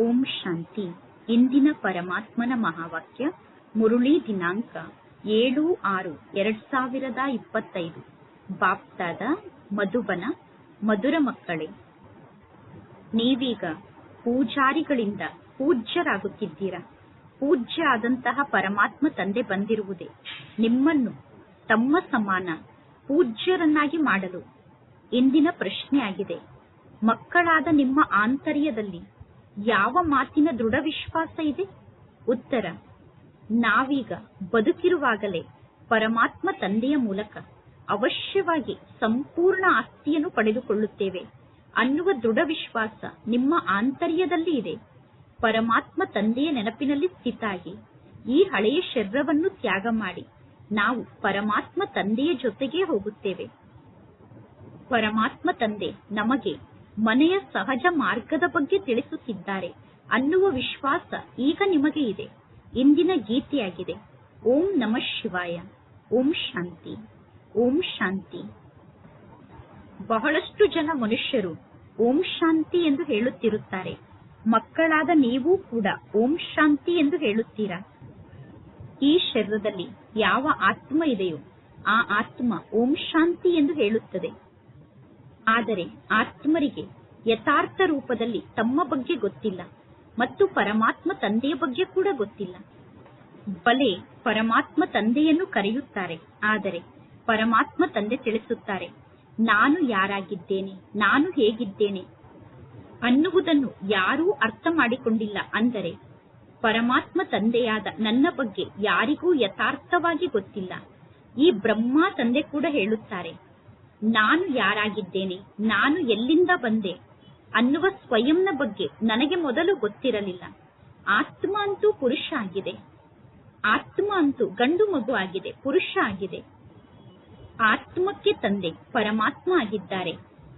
ಓಂ ಶಾಂತಿ. ಇಂದಿನ ಪರಮಾತ್ಮನ ಮಹಾವಾಕ್ಯ, ಮುರುಳಿ ದಿನಾಂಕ ಏಳು ಆರು ಎರಡ್ ಸಾವಿರದ ಇಪ್ಪತ್ತೈದು. ಬಾಪ್ತಾದ ಮಧುಬನ, ಮಧುರ ಮಕ್ಕಳೇ, ನೀವೀಗ ಪೂಜಾರಿಗಳಿಂದ ಪೂಜ್ಯರಾಗುತ್ತಿದ್ದೀರಾ? ಪೂಜ್ಯ ಆದಂತಹ ಪರಮಾತ್ಮ ತಂದೆ ಬಂದಿರುವುದೇ ನಿಮ್ಮನ್ನು ತಮ್ಮ ಸಮಾನ ಪೂಜ್ಯರನ್ನಾಗಿ ಮಾಡಲು ಇಂದಿನ ಪ್ರಶ್ನೆಯಾಗಿದೆ. ಮಕ್ಕಳಾದ ನಿಮ್ಮ ಆಂತರ್ಯದಲ್ಲಿ ಯಾವ ಮಾತಿನ ದೃಢ ವಿಶ್ವಾಸ ಇದೆ? ಉತ್ತರ, ನಾವೀಗ ಬದುಕಿರುವಾಗಲೇ ಪರಮಾತ್ಮ ತಂದೆಯ ಮೂಲಕ ಅವಶ್ಯವಾಗಿ ಸಂಪೂರ್ಣ ಆಸ್ತಿಯನ್ನು ಪಡೆದುಕೊಳ್ಳುತ್ತೇವೆ. ಅನ್ನುವ ದೃಢ ವಿಶ್ವಾಸ ನಿಮ್ಮ ಆಂತರ್ಯದಲ್ಲಿ ಇದೆ. ಪರಮಾತ್ಮ ತಂದೆಯ ನೆನಪಿನಲ್ಲಿ ಸ್ಥಿತಾಗಿ ಈ ಹಳೆಯ ಶರೀರವನ್ನು ತ್ಯಾಗ ಮಾಡಿ ನಾವು ಪರಮಾತ್ಮ ತಂದೆಯ ಜೊತೆಗೆ ಹೋಗುತ್ತೇವೆ. ಪರಮಾತ್ಮ ತಂದೆ ನಮಗೆ ಮನೆಯ ಸಹಜ ಮಾರ್ಗದ ಬಗ್ಗೆ ತಿಳಿಸುತ್ತಿದ್ದಾರೆ. ಅನ್ನುವ ವಿಶ್ವಾಸ ಈಗ ನಿಮಗೆ ಇದೆ. ಇಂದಿನ ಗೀತೆಯಾಗಿದೆ. ಓಂ ನಮ ಶಿವಾಯ. ಓಂ ಶಾಂತಿ. ಓಂ ಶಾಂತಿ. ಬಹಳಷ್ಟು ಜನ ಮನುಷ್ಯರು ಓಂ ಶಾಂತಿ ಎಂದು ಹೇಳುತ್ತಿರುತ್ತಾರೆ. ಮಕ್ಕಳಾದ ನೀವು ಕೂಡ ಓಂ ಶಾಂತಿ ಎಂದು ಹೇಳುತ್ತೀರಾ? ಈ ಶರೀರದಲ್ಲಿ ಯಾವ ಆತ್ಮ ಇದೆಯೋ, ಆ ಆತ್ಮ ಓಂ ಶಾಂತಿ ಎಂದು ಹೇಳುತ್ತದೆ. ಆದರೆ ಆತ್ಮರಿಗೆ ಯಥಾರ್ಥ ರೂಪದಲ್ಲಿ ತಮ್ಮ ಬಗ್ಗೆ ಗೊತ್ತಿಲ್ಲ ಮತ್ತು ಪರಮಾತ್ಮ ತಂದೆಯ ಬಗ್ಗೆ ಕೂಡ ಗೊತ್ತಿಲ್ಲ. ಬಲೆ ಪರಮಾತ್ಮ ತಂದೆಯನ್ನು ಕರೆಯುತ್ತಾರೆ, ಆದರೆ ಪರಮಾತ್ಮ ತಂದೆ ತಿಳಿಸುತ್ತಾರೆ, ನಾನು ಯಾರಾಗಿದ್ದೇನೆ, ನಾನು ಹೇಗಿದ್ದೇನೆ ಅನ್ನುವುದನ್ನು ಯಾರೂ ಅರ್ಥ ಮಾಡಿಕೊಂಡಿಲ್ಲ ಅಂದರೆ ಪರಮಾತ್ಮ ತಂದೆಯಾದ ನನ್ನ ಬಗ್ಗೆ ಯಾರಿಗೂ ಯಥಾರ್ಥವಾಗಿ ಗೊತ್ತಿಲ್ಲ. ಈ ಬ್ರಹ್ಮ ತಂದೆ ಕೂಡ ಹೇಳುತ್ತಾರೆ ನಾನು ಯಾರಾಗಿದ್ದೇನೆ? ನಾನು ಎಲ್ಲಿಂದ ಬಂದೆ? ಅನ್ನುವ ಸ್ವಯಂನ ಬಗ್ಗೆ ನನಗೆ ಮೊದಲು ಗೊತ್ತಿರಲಿಲ್ಲ. ಆತ್ಮ ಅಂತೂ ಪುರುಷ ಆಗಿದೆ. ಆತ್ಮ ಅಂತೂ ಗಂಡು ಮಗು ಆಗಿದೆ, ಪುರುಷ ಆಗಿದೆ. ಆತ್ಮಕ್ಕೆ ತಂದೆ, ಪರಮಾತ್ಮ ಆಗಿದ್ದಾರೆ.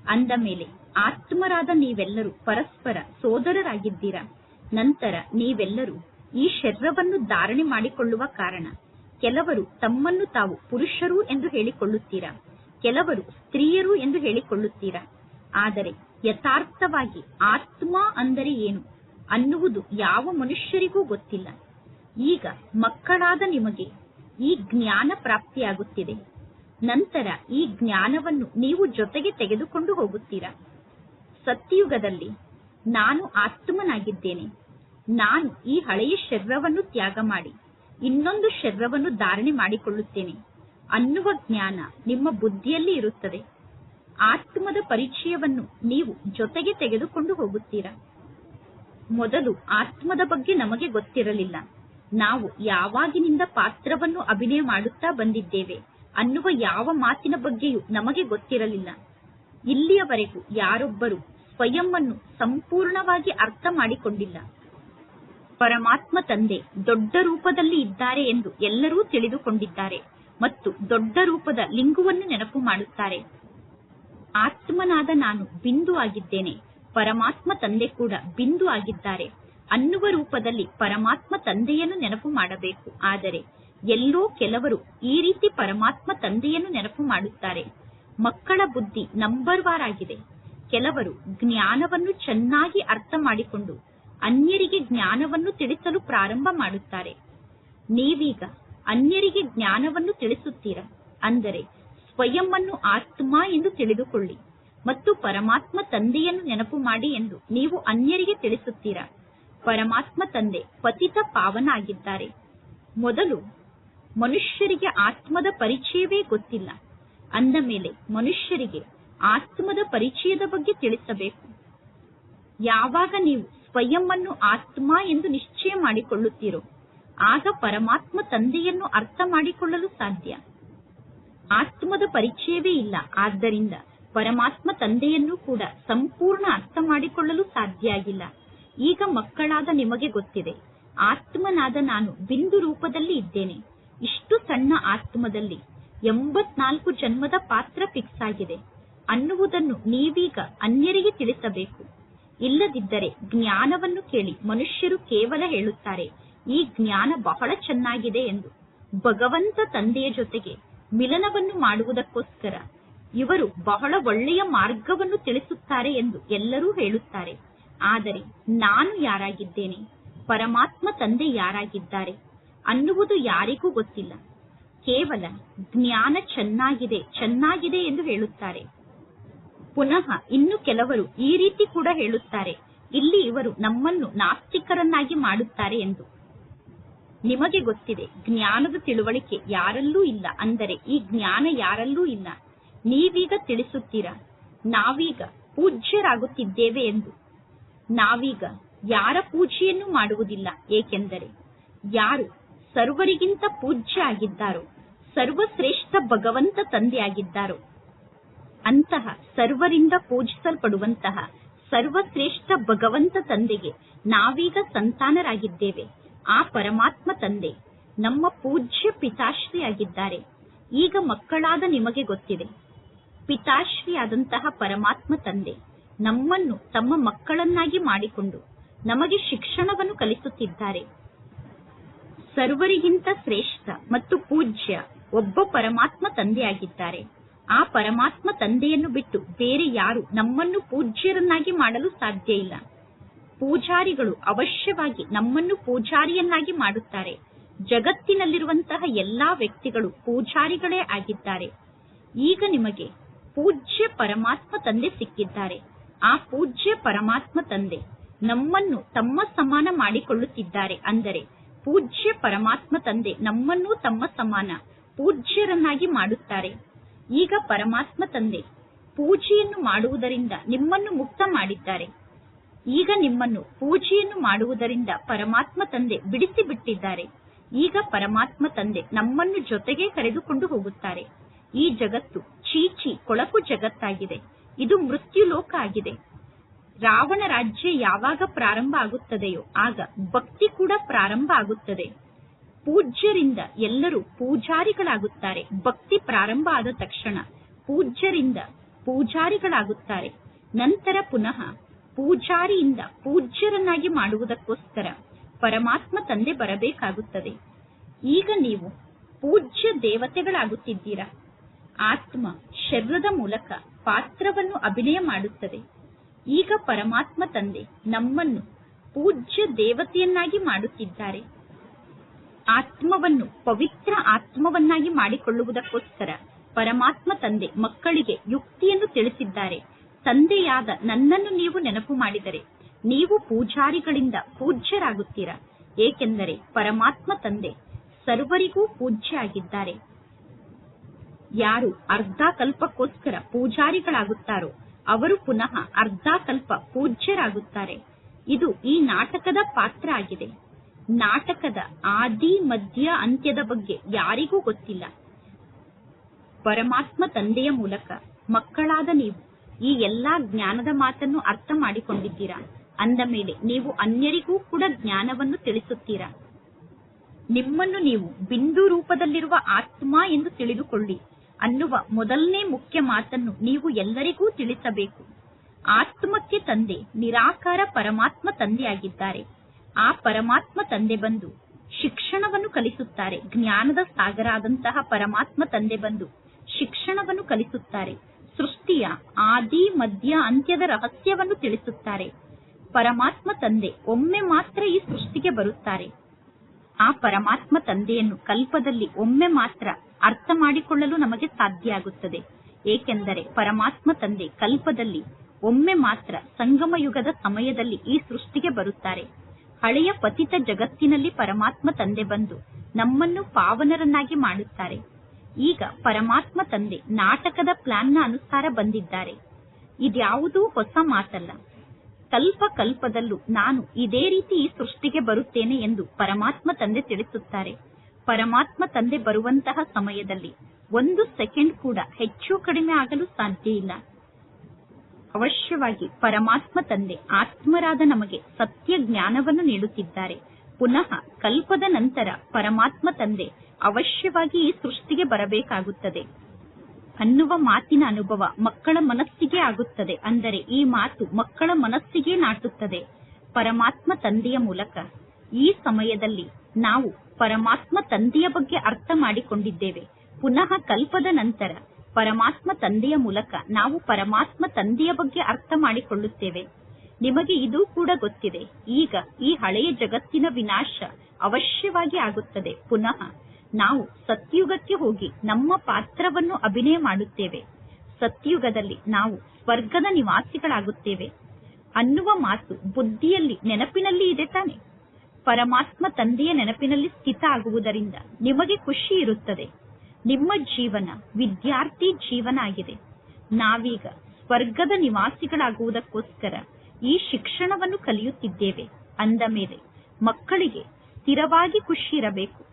ಅಂದ ಮೇಲೆ, ಆತ್ಮರಾದ ನೀವೆಲ್ಲರೂ ಪರಸ್ಪರ ಸೋದರರಾಗಿದ್ದೀರಾ? ನಂತರ ನೀವೆಲ್ಲರೂ ಈ ಶರೀರವನ್ನು ಧಾರಣೆ ಮಾಡಿಕೊಳ್ಳುವ ಕಾರಣ, ಕೆಲವರು ತಮ್ಮನ್ನು ತಾವು ಪುರುಷರು ಎಂದು ಹೇಳಿಕೊಳ್ಳುತ್ತೀರಾ? ಕೆಲವರು ಸ್ತ್ರೀಯರು ಎಂದು ಹೇಳಿಕೊಳ್ಳುತ್ತೀರಾ? ಆದರೆ ಯಥಾರ್ಥವಾಗಿ ಆತ್ಮ ಅಂದರೆ ಏನು? ಅನ್ನುವುದು ಯಾವ ಮನುಷ್ಯರಿಗೂ ಗೊತ್ತಿಲ್ಲ. ಈಗ ಮಕ್ಕಳಾದ ನಿಮಗೆ ಈ ಜ್ಞಾನ ಪ್ರಾಪ್ತಿಯಾಗುತ್ತಿದೆ. ನಂತರ ಈ ಜ್ಞಾನವನ್ನು ನೀವು ಜೊತೆಗೆ ತೆಗೆದುಕೊಂಡು ಹೋಗುತ್ತೀರಾ? ಸತ್ಯಯುಗದಲ್ಲಿ ನಾನು ಆತ್ಮನಾಗಿದ್ದೇನೆ. ನಾನು ಈ ಹಳೆಯ ಶರೀರವನ್ನು ತ್ಯಾಗ ಮಾಡಿ ಇನ್ನೊಂದು ಶರೀರವನ್ನು ಧಾರಣೆ ಮಾಡಿಕೊಳ್ಳುತ್ತೇನೆ. ಅನ್ನುವ ಜ್ಞಾನ ನಿಮ್ಮ ಬುದ್ಧಿಯಲ್ಲಿ ಇರುತ್ತದೆ. ಆತ್ಮದ ಪರಿಚಯವನ್ನು ನೀವು ಜೊತೆಗೆ ತೆಗೆದುಕೊಂಡು ಹೋಗುತ್ತೀರಾ? ಮೊದಲು ಆತ್ಮದ ಬಗ್ಗೆ ನಮಗೆ ಗೊತ್ತಿರಲಿಲ್ಲ. ನಾವು ಯಾವಾಗಿನಿಂದ ಪಾತ್ರವನ್ನು ಅಭಿನಯ ಮಾಡುತ್ತಾ ಬಂದಿದ್ದೇವೆ ಅನ್ನುವ ಯಾವ ಮಾತಿನ ಬಗ್ಗೆಯೂ ನಮಗೆ ಗೊತ್ತಿರಲಿಲ್ಲ. ಇಲ್ಲಿಯವರೆಗೂ ಯಾರೊಬ್ಬರು ಸ್ವಯಂ ಅನ್ನು ಸಂಪೂರ್ಣವಾಗಿ ಅರ್ಥ ಮಾಡಿಕೊಂಡಿಲ್ಲ. ಪರಮಾತ್ಮ ತಂದೆ ದೊಡ್ಡ ರೂಪದಲ್ಲಿ ಇದ್ದಾರೆ ಎಂದು ಎಲ್ಲರೂ ತಿಳಿದುಕೊಂಡಿದ್ದಾರೆ. ಮತ್ತು ದೊಡ್ಡ ರೂಪದ ಲಿಂಗವನ್ನು ನೆನಪು ಮಾಡುತ್ತಾರೆ. ಆತ್ಮನಾದ ನಾನು ಬಿಂದು ಆಗಿದ್ದೇನೆ. ಪರಮಾತ್ಮ ತಂದೆ ಕೂಡ ಬಿಂದು ಆಗಿದ್ದಾರೆ. ಅನ್ನುವ ರೂಪದಲ್ಲಿ ಪರಮಾತ್ಮ ತಂದೆಯನ್ನು ನೆನಪು ಮಾಡಬೇಕು. ಆದರೆ ಎಲ್ಲೋ ಕೆಲವರು ಈ ರೀತಿ ಪರಮಾತ್ಮ ತಂದೆಯನ್ನು ನೆನಪು ಮಾಡುತ್ತಾರೆ. ಮಕ್ಕಳ ಬುದ್ಧಿ ನಂಬರ್ ವಾರ್ ಆಗಿದೆ. ಕೆಲವರು ಜ್ಞಾನವನ್ನು ಚೆನ್ನಾಗಿ ಅರ್ಥ ಮಾಡಿಕೊಂಡು ಅನ್ಯರಿಗೆ ಜ್ಞಾನವನ್ನು ತಿಳಿಸಲು ಪ್ರಾರಂಭ ಮಾಡುತ್ತಾರೆ. ನೀವೀಗ ಅನ್ಯರಿಗೆ ಜ್ಞಾನವನ್ನು ತಿಳಿಸುತ್ತೀರಾ? ಅಂದರೆ ಸ್ವಯಂ ಆತ್ಮ ಎಂದು ತಿಳಿದುಕೊಳ್ಳಿ ಮತ್ತು ಪರಮಾತ್ಮ ತಂದೆಯನ್ನು ನೆನಪು ಮಾಡಿ ಎಂದು ನೀವು ಅನ್ಯರಿಗೆ ತಿಳಿಸುತ್ತೀರಾ? ಪರಮಾತ್ಮ ತಂದೆ ಪತಿತ ಪಾವನ ಆಗಿದ್ದಾರೆ ಮೊದಲು ಮನುಷ್ಯರಿಗೆ ಆತ್ಮದ ಪರಿಚಯವೇ ಗೊತ್ತಿಲ್ಲ. ಅಂದ ಮೇಲೆ ಮನುಷ್ಯರಿಗೆ ಆತ್ಮದ ಪರಿಚಯದ ಬಗ್ಗೆ ತಿಳಿಸಬೇಕು. ಯಾವಾಗ ನೀವು ಸ್ವಯಂ ಆತ್ಮ ಎಂದು ನಿಶ್ಚಯ ಮಾಡಿಕೊಳ್ಳುತ್ತೀರೋ ಆಗ ಪರಮಾತ್ಮ ತಂದೆಯನ್ನು ಅರ್ಥ ಮಾಡಿಕೊಳ್ಳಲು ಸಾಧ್ಯ. ಆತ್ಮದ ಪರಿಚಯವೇ ಇಲ್ಲ. ಆದ್ದರಿಂದ ಪರಮಾತ್ಮ ತಂದೆಯನ್ನು ಕೂಡ ಸಂಪೂರ್ಣ ಅರ್ಥ ಮಾಡಿಕೊಳ್ಳಲು ಸಾಧ್ಯ ಆಗಿಲ್ಲ. ಈಗ ಮಕ್ಕಳಾದ ನಿಮಗೆ ಗೊತ್ತಿದೆ. ಆತ್ಮನಾದ ನಾನು ಬಿಂದು ರೂಪದಲ್ಲಿ ಇದ್ದೇನೆ. ಇಷ್ಟು ಸಣ್ಣ ಆತ್ಮದಲ್ಲಿ ಎಂಬತ್ನಾಲ್ಕು ಜನ್ಮದ ಪಾತ್ರ ಫಿಕ್ಸ್ ಆಗಿದೆ. ಅನ್ನುವುದನ್ನು ನೀವೀಗ ಅನ್ಯರಿಗೆ ತಿಳಿಸಬೇಕು. ಇಲ್ಲದಿದ್ದರೆ ಜ್ಞಾನವನ್ನು ಕೇಳಿ ಮನುಷ್ಯರು ಕೇವಲ ಹೇಳುತ್ತಾರೆ. ಈ ಜ್ಞಾನ ಬಹಳ ಚೆನ್ನಾಗಿದೆ ಎಂದು ಭಗವಂತ ತಂದೆಯ ಜೊತೆಗೆ ಮಿಲನವನ್ನು ಮಾಡುವುದಕ್ಕೋಸ್ಕರ ಇವರು ಬಹಳ ಒಳ್ಳೆಯ ಮಾರ್ಗವನ್ನು ತಿಳಿಸುತ್ತಾರೆ ಎಂದು ಎಲ್ಲರೂ ಹೇಳುತ್ತಾರೆ. ಆದರೆ ನಾನು ಯಾರಾಗಿದ್ದೇನೆ? ಪರಮಾತ್ಮ ತಂದೆ ಯಾರಾಗಿದ್ದಾರೆ? ಅನ್ನುವುದು ಯಾರಿಗೂ ಗೊತ್ತಿಲ್ಲ. ಕೇವಲ ಜ್ಞಾನ ಚೆನ್ನಾಗಿದೆ ಚೆನ್ನಾಗಿದೆ ಎಂದು ಹೇಳುತ್ತಾರೆ. ಪುನಃ ಇನ್ನು ಕೆಲವರು ಈ ರೀತಿ ಕೂಡ ಹೇಳುತ್ತಾರೆ, ಇಲ್ಲಿ ಇವರು ನಮ್ಮನ್ನು ನಾಸ್ತಿಕರನ್ನಾಗಿ ಮಾಡುತ್ತಾರೆ ಎಂದು. ನಿಮಗೆ ಗೊತ್ತಿದೆ, ಜ್ಞಾನದ ತಿಳುವಳಿಕೆ ಯಾರಲ್ಲೂ ಇಲ್ಲ. ಅಂದರೆ ಈ ಜ್ಞಾನ ಯಾರಲ್ಲೂ ಇಲ್ಲ. ನೀವೀಗ ತಿಳಿಸುತ್ತೀರಾ? ನಾವೀಗ ಪೂಜ್ಯರಾಗುತ್ತಿದ್ದೇವೆ ಎಂದು. ನಾವೀಗ ಯಾರ ಪೂಜೆಯನ್ನು ಮಾಡುವುದಿಲ್ಲ. ಏಕೆಂದರೆ ಯಾರು ಸರ್ವರಿಗಿಂತ ಪೂಜ್ಯ ಆಗಿದ್ದಾರೋ ಸರ್ವಶ್ರೇಷ್ಠ ಭಗವಂತ ತಂದೆಯಾಗಿದ್ದಾರೋ, ಅಂತಹ ಸರ್ವರಿಂದ ಪೂಜಿಸಲ್ಪಡುವಂತಹ ಸರ್ವಶ್ರೇಷ್ಠ ಭಗವಂತ ತಂದೆಗೆ ನಾವೀಗ ಸಂತಾನರಾಗಿದ್ದೇವೆ. ಆ ಪರಮಾತ್ಮ ತಂದೆ. ನಮ್ಮ ಪೂಜ್ಯ ಪಿತಾಶ್ರೀಯಾಗಿದ್ದಾರೆ. ಈಗ ಮಕ್ಕಳಾದ ನಿಮಗೆ ಗೊತ್ತಿದೆ. ಪಿತಾಶ್ರೀಯಾದಂತಹ ಪರಮಾತ್ಮ ತಂದೆ ನಮ್ಮನ್ನು ತಮ್ಮ ಮಕ್ಕಳನ್ನಾಗಿ ಮಾಡಿಕೊಂಡು ನಮಗೆ ಶಿಕ್ಷಣವನ್ನು ಕಲಿಸುತ್ತಿದ್ದಾರೆ. ಸರ್ವರಿಗಿಂತ ಶ್ರೇಷ್ಠ ಮತ್ತು ಪೂಜ್ಯ ಒಬ್ಬ ಪರಮಾತ್ಮ ತಂದೆಯಾಗಿದ್ದಾರೆ. ಆ ಪರಮಾತ್ಮ ತಂದೆಯನ್ನು ಬಿಟ್ಟು ಬೇರೆ ಯಾರು ನಮ್ಮನ್ನು ಪೂಜ್ಯರನ್ನಾಗಿ ಮಾಡಲು ಸಾಧ್ಯ ಇಲ್ಲ. ಪೂಜಾರಿಗಳು ಅವಶ್ಯವಾಗಿ ನಮ್ಮನ್ನು ಪೂಜಾರಿಯನ್ನಾಗಿ ಮಾಡುತ್ತಾರೆ. ಜಗತ್ತಿನಲ್ಲಿರುವಂತಹ ಎಲ್ಲಾ ವ್ಯಕ್ತಿಗಳು ಪೂಜಾರಿಗಳೇ ಆಗಿದ್ದಾರೆ. ಈಗ ನಿಮಗೆ ಪೂಜ್ಯ ಪರಮಾತ್ಮ ತಂದೆ ಸಿಕ್ಕಿದ್ದಾರೆ. ಆ ಪೂಜ್ಯ ಪರಮಾತ್ಮ ತಂದೆ ನಮ್ಮನ್ನು ತಮ್ಮ ಸಮಾನ ಮಾಡಿಕೊಳ್ಳುತ್ತಿದ್ದಾರೆ ಅಂದರೆ ಪೂಜ್ಯ ಪರಮಾತ್ಮ ತಂದೆ ನಮ್ಮನ್ನು ತಮ್ಮ ಸಮಾನ ಪೂಜ್ಯರನ್ನಾಗಿ ಮಾಡುತ್ತಾರೆ. ಈಗ ಪರಮಾತ್ಮ ತಂದೆ ಪೂಜೆಯನ್ನು ಮಾಡುವುದರಿಂದ ನಿಮ್ಮನ್ನು ಮುಕ್ತ ಮಾಡಿದ್ದಾರೆ. ಈಗ ನಿಮ್ಮನ್ನು ಪೂಜೆಯನ್ನು ಮಾಡುವುದರಿಂದ ಪರಮಾತ್ಮ ತಂದೆ ಬಿಡಿಸಿ ಬಿಟ್ಟಿದ್ದಾರೆ. ಈಗ ಪರಮಾತ್ಮ ತಂದೆ ನಮ್ಮನ್ನು ಜೊತೆಗೆ ಕರೆದುಕೊಂಡು ಹೋಗುತ್ತಾರೆ. ಈ ಜಗತ್ತು ಚೀಚಿ ಕೊಳಕು ಜಗತ್ತಾಗಿದೆ. ಇದು ಮೃತ್ಯು ಲೋಕ ಆಗಿದೆ. ರಾವಣ ರಾಜ್ಯ ಯಾವಾಗ ಪ್ರಾರಂಭ ಆಗುತ್ತದೆಯೋ ಆಗ ಭಕ್ತಿ ಕೂಡ ಪ್ರಾರಂಭ ಆಗುತ್ತದೆ. ಪೂಜ್ಯರಿಂದ ಎಲ್ಲರೂ ಪೂಜಾರಿಗಳಾಗುತ್ತಾರೆ. ಭಕ್ತಿ ಪ್ರಾರಂಭ ಆದ ತಕ್ಷಣ ಪೂಜ್ಯರಿಂದ ಪೂಜಾರಿಗಳಾಗುತ್ತಾರೆ. ನಂತರ ಪುನಃ ಪೂಜಾರಿಯಿಂದ ಪೂಜ್ಯರನ್ನಾಗಿ ಮಾಡುವುದಕ್ಕೋಸ್ಕರ ಪರಮಾತ್ಮ ತಂದೆ ಬರಬೇಕಾಗುತ್ತದೆ. ಈಗ ನೀವು ಪೂಜ್ಯ ದೇವತೆಗಳಾಗುತ್ತಿದ್ದೀರಾ? ಆತ್ಮ ಶರೀರದ ಮೂಲಕ ಪಾತ್ರವನ್ನು ಅಭಿನಯ ಮಾಡುತ್ತದೆ. ಈಗ ಪರಮಾತ್ಮ ತಂದೆ ನಮ್ಮನ್ನು ಪೂಜ್ಯ ದೇವತೆಯನ್ನಾಗಿ ಮಾಡುತ್ತಿದ್ದಾರೆ. ಆತ್ಮವನ್ನು ಪವಿತ್ರ ಆತ್ಮವನ್ನಾಗಿ ಮಾಡಿಕೊಳ್ಳುವುದಕ್ಕೋಸ್ಕರ ಪರಮಾತ್ಮ ತಂದೆ ಮಕ್ಕಳಿಗೆ ಯುಕ್ತಿಯನ್ನು ತಿಳಿಸಿದ್ದಾರೆ. ತಂದೆಯಾದ ನನ್ನನ್ನು ನೀವು ನೆನಪು ಮಾಡಿದರೆ ನೀವು ಪೂಜಾರಿಗಳಿಂದ ಪೂಜ್ಯರಾಗುತ್ತೀರಾ. ಏಕೆಂದರೆ ಪರಮಾತ್ಮ ತಂದೆ ಸರ್ವರಿಗೂ ಪೂಜ್ಯ ಆಗಿದ್ದಾರೆ ಯಾರು ಅರ್ಧ ಕಲ್ಪಕ್ಕೋಸ್ಕರ ಪೂಜಾರಿಗಳಾಗುತ್ತಾರೋ ಅವರು ಪುನಃ ಅರ್ಧ ಕಲ್ಪ ಪೂಜ್ಯರಾಗುತ್ತಾರೆ. ಇದು ಈ ನಾಟಕದ ಪಾತ್ರ ಆಗಿದೆ. ನಾಟಕದ ಆದಿ, ಮಧ್ಯ, ಅಂತ್ಯದ ಬಗ್ಗೆ ಯಾರಿಗೂ ಗೊತ್ತಿಲ್ಲ. ಪರಮಾತ್ಮ ತಂದೆಯ ಮೂಲಕ ಮಕ್ಕಳಾದ ನೀವು ಈ ಎಲ್ಲಾ ಜ್ಞಾನದ ಮಾತನ್ನು ಅರ್ಥ ಮಾಡಿಕೊಂಡಿದ್ದೀರಾ? ಅಂದ ಮೇಲೆ ನೀವು ಅನ್ಯರಿಗೂ ಕೂಡ ಜ್ಞಾನವನ್ನು ತಿಳಿಸುತ್ತೀರಾ? ನಿಮ್ಮನ್ನು ನೀವು ಬಿಂದು ರೂಪದಲ್ಲಿರುವ ಆತ್ಮ ಎಂದು ತಿಳಿದುಕೊಳ್ಳಿ. ಅನ್ನುವ ಮೊದಲನೇ ಮುಖ್ಯ ಮಾತನ್ನು ನೀವು ಎಲ್ಲರಿಗೂ ತಿಳಿಸಬೇಕು. ಆತ್ಮಕ್ಕೆ ತಂದೆ ನಿರಾಕಾರ ಪರಮಾತ್ಮ ತಂದೆಯಾಗಿದ್ದಾರೆ. ಆ ಪರಮಾತ್ಮ ತಂದೆ ಬಂದು ಶಿಕ್ಷಣವನ್ನು ಕಲಿಸುತ್ತಾರೆ. ಜ್ಞಾನದ ಸಾಗರ ಆದಂತಹ ಪರಮಾತ್ಮ ತಂದೆ ಬಂದು ಶಿಕ್ಷಣವನ್ನು ಕಲಿಸುತ್ತಾರೆ. ಸೃಷ್ಟಿಯ ಆದಿ, ಮಧ್ಯ, ಅಂತ್ಯದ ರಹಸ್ಯವನ್ನು ತಿಳಿಸುತ್ತಾರೆ. ಪರಮಾತ್ಮ ತಂದೆ, ಒಮ್ಮೆ ಮಾತ್ರ ಈ ಸೃಷ್ಟಿಗೆ ಬರುತ್ತಾರೆ. ಆ ಪರಮಾತ್ಮ ತಂದೆಯನ್ನು ಕಲ್ಪದಲ್ಲಿ ಒಮ್ಮೆ ಮಾತ್ರ ಅರ್ಥ ಮಾಡಿಕೊಳ್ಳಲು ನಮಗೆ ಸಾಧ್ಯ ಆಗುತ್ತದೆ. ಏಕೆಂದರೆ ಪರಮಾತ್ಮ ತಂದೆ ಕಲ್ಪದಲ್ಲಿ ಒಮ್ಮೆ ಮಾತ್ರ ಸಂಗಮ ಯುಗದ ಸಮಯದಲ್ಲಿ ಈ ಸೃಷ್ಟಿಗೆ ಬರುತ್ತಾರೆ. ಹಳೆಯ ಪತಿತ ಜಗತ್ತಿನಲ್ಲಿ ಪರಮಾತ್ಮ ತಂದೆ ಬಂದು ನಮ್ಮನ್ನು ಪಾವನರನ್ನಾಗಿ ಮಾಡುತ್ತಾರೆ. ಈಗ ಪರಮಾತ್ಮ ತಂದೆ ನಾಟಕದ ಪ್ಲಾನ್ನ ಅನುಸಾರ ಬಂದಿದ್ದಾರೆ. ಇದ್ಯಾವುದೂ ಹೊಸ ಮಾತಲ್ಲ. ಕಲ್ಪ ಕಲ್ಪದಲ್ಲೂ ನಾನು ಇದೇ ರೀತಿ ಈ ಸೃಷ್ಟಿಗೆ ಬರುತ್ತೇನೆ ಎಂದು ಪರಮಾತ್ಮ ತಂದೆ ತಿಳಿಸುತ್ತಾರೆ. ಪರಮಾತ್ಮ ತಂದೆ ಬರುವಂತಹ ಸಮಯದಲ್ಲಿ ಒಂದು ಸೆಕೆಂಡ್ ಕೂಡ ಹೆಚ್ಚು ಕಡಿಮೆ ಆಗಲು ಸಾಧ್ಯ ಇಲ್ಲ. ಅವಶ್ಯವಾಗಿ ಪರಮಾತ್ಮ ತಂದೆ ಆತ್ಮರಾದ ನಮಗೆ ಸತ್ಯ ಜ್ಞಾನವನ್ನು ನೀಡುತ್ತಿದ್ದಾರೆ. ಪುನಃ ಕಲ್ಪದ ನಂತರ ಪರಮಾತ್ಮ ತಂದೆ ಅವಶ್ಯವಾಗಿ ಸೃಷ್ಟಿಗೆ ಬರಬೇಕಾಗುತ್ತದೆ. ಅನ್ನುವ ಮಾತಿನ ಅನುಭವ ಮಕ್ಕಳ ಮನಸ್ಸಿಗೆ ಆಗುತ್ತದೆ. ಅಂದರೆ ಈ ಮಾತು ಮಕ್ಕಳ ಮನಸ್ಸಿಗೆ ನಾಟುತ್ತದೆ. ಪರಮಾತ್ಮ ತಂದೆಯ ಮೂಲಕ. ಈ ಸಮಯದಲ್ಲಿ ನಾವು ಪರಮಾತ್ಮ ತಂದೆಯ ಬಗ್ಗೆ ಅರ್ಥ ಮಾಡಿಕೊಂಡಿದ್ದೇವೆ. ಪುನಃ ಕಲ್ಪದ ನಂತರ ಪರಮಾತ್ಮ ತಂದೆಯ ಮೂಲಕ ನಾವು ಪರಮಾತ್ಮ ತಂದೆಯ ಬಗ್ಗೆ ಅರ್ಥ ಮಾಡಿಕೊಳ್ಳುತ್ತೇವೆ. ನಿಮಗೆ ಇದು ಕೂಡ ಗೊತ್ತಿದೆ. ಈಗ ಈ ಹಳೆಯ ಜಗತ್ತಿನ ವಿನಾಶ ಅವಶ್ಯವಾಗಿ ಆಗುತ್ತದೆ. ಪುನಃ ನಾವು ಸತ್ಯುಗಕ್ಕೆ ಹೋಗಿ ನಮ್ಮ ಪಾತ್ರವನ್ನು ಅಭಿನಯ ಮಾಡುತ್ತೇವೆ. ಸತ್ಯುಗದಲ್ಲಿ ನಾವು ಸ್ವರ್ಗದ ನಿವಾಸಿಗಳಾಗುತ್ತೇವೆ. ಅನ್ನುವ ಮಾತು ಬುದ್ಧಿಯಲ್ಲಿ ನೆನಪಿನಲ್ಲಿ ಇದೆ ತಾನೆ. ಪರಮಾತ್ಮ ತಂದೆಯ ನೆನಪಿನಲ್ಲಿ ಸ್ಥಿತ ಆಗುವುದರಿಂದ ನಿಮಗೆ ಖುಷಿ ಇರುತ್ತದೆ. ನಿಮ್ಮ ಜೀವನ ವಿದ್ಯಾರ್ಥಿ ಜೀವನ ಆಗಿದೆ. ನಾವೀಗ ಸ್ವರ್ಗದ ನಿವಾಸಿಗಳಾಗುವುದಕ್ಕೋಸ್ಕರ ಈ ಶಿಕ್ಷಣವನ್ನು ಕಲಿಯುತ್ತಿದ್ದೇವೆ. ಅಂದ ಮೇಲೆ ಮಕ್ಕಳಿಗೆ ಸ್ಥಿರವಾಗಿ ಖುಷಿ ಇರಬೇಕು.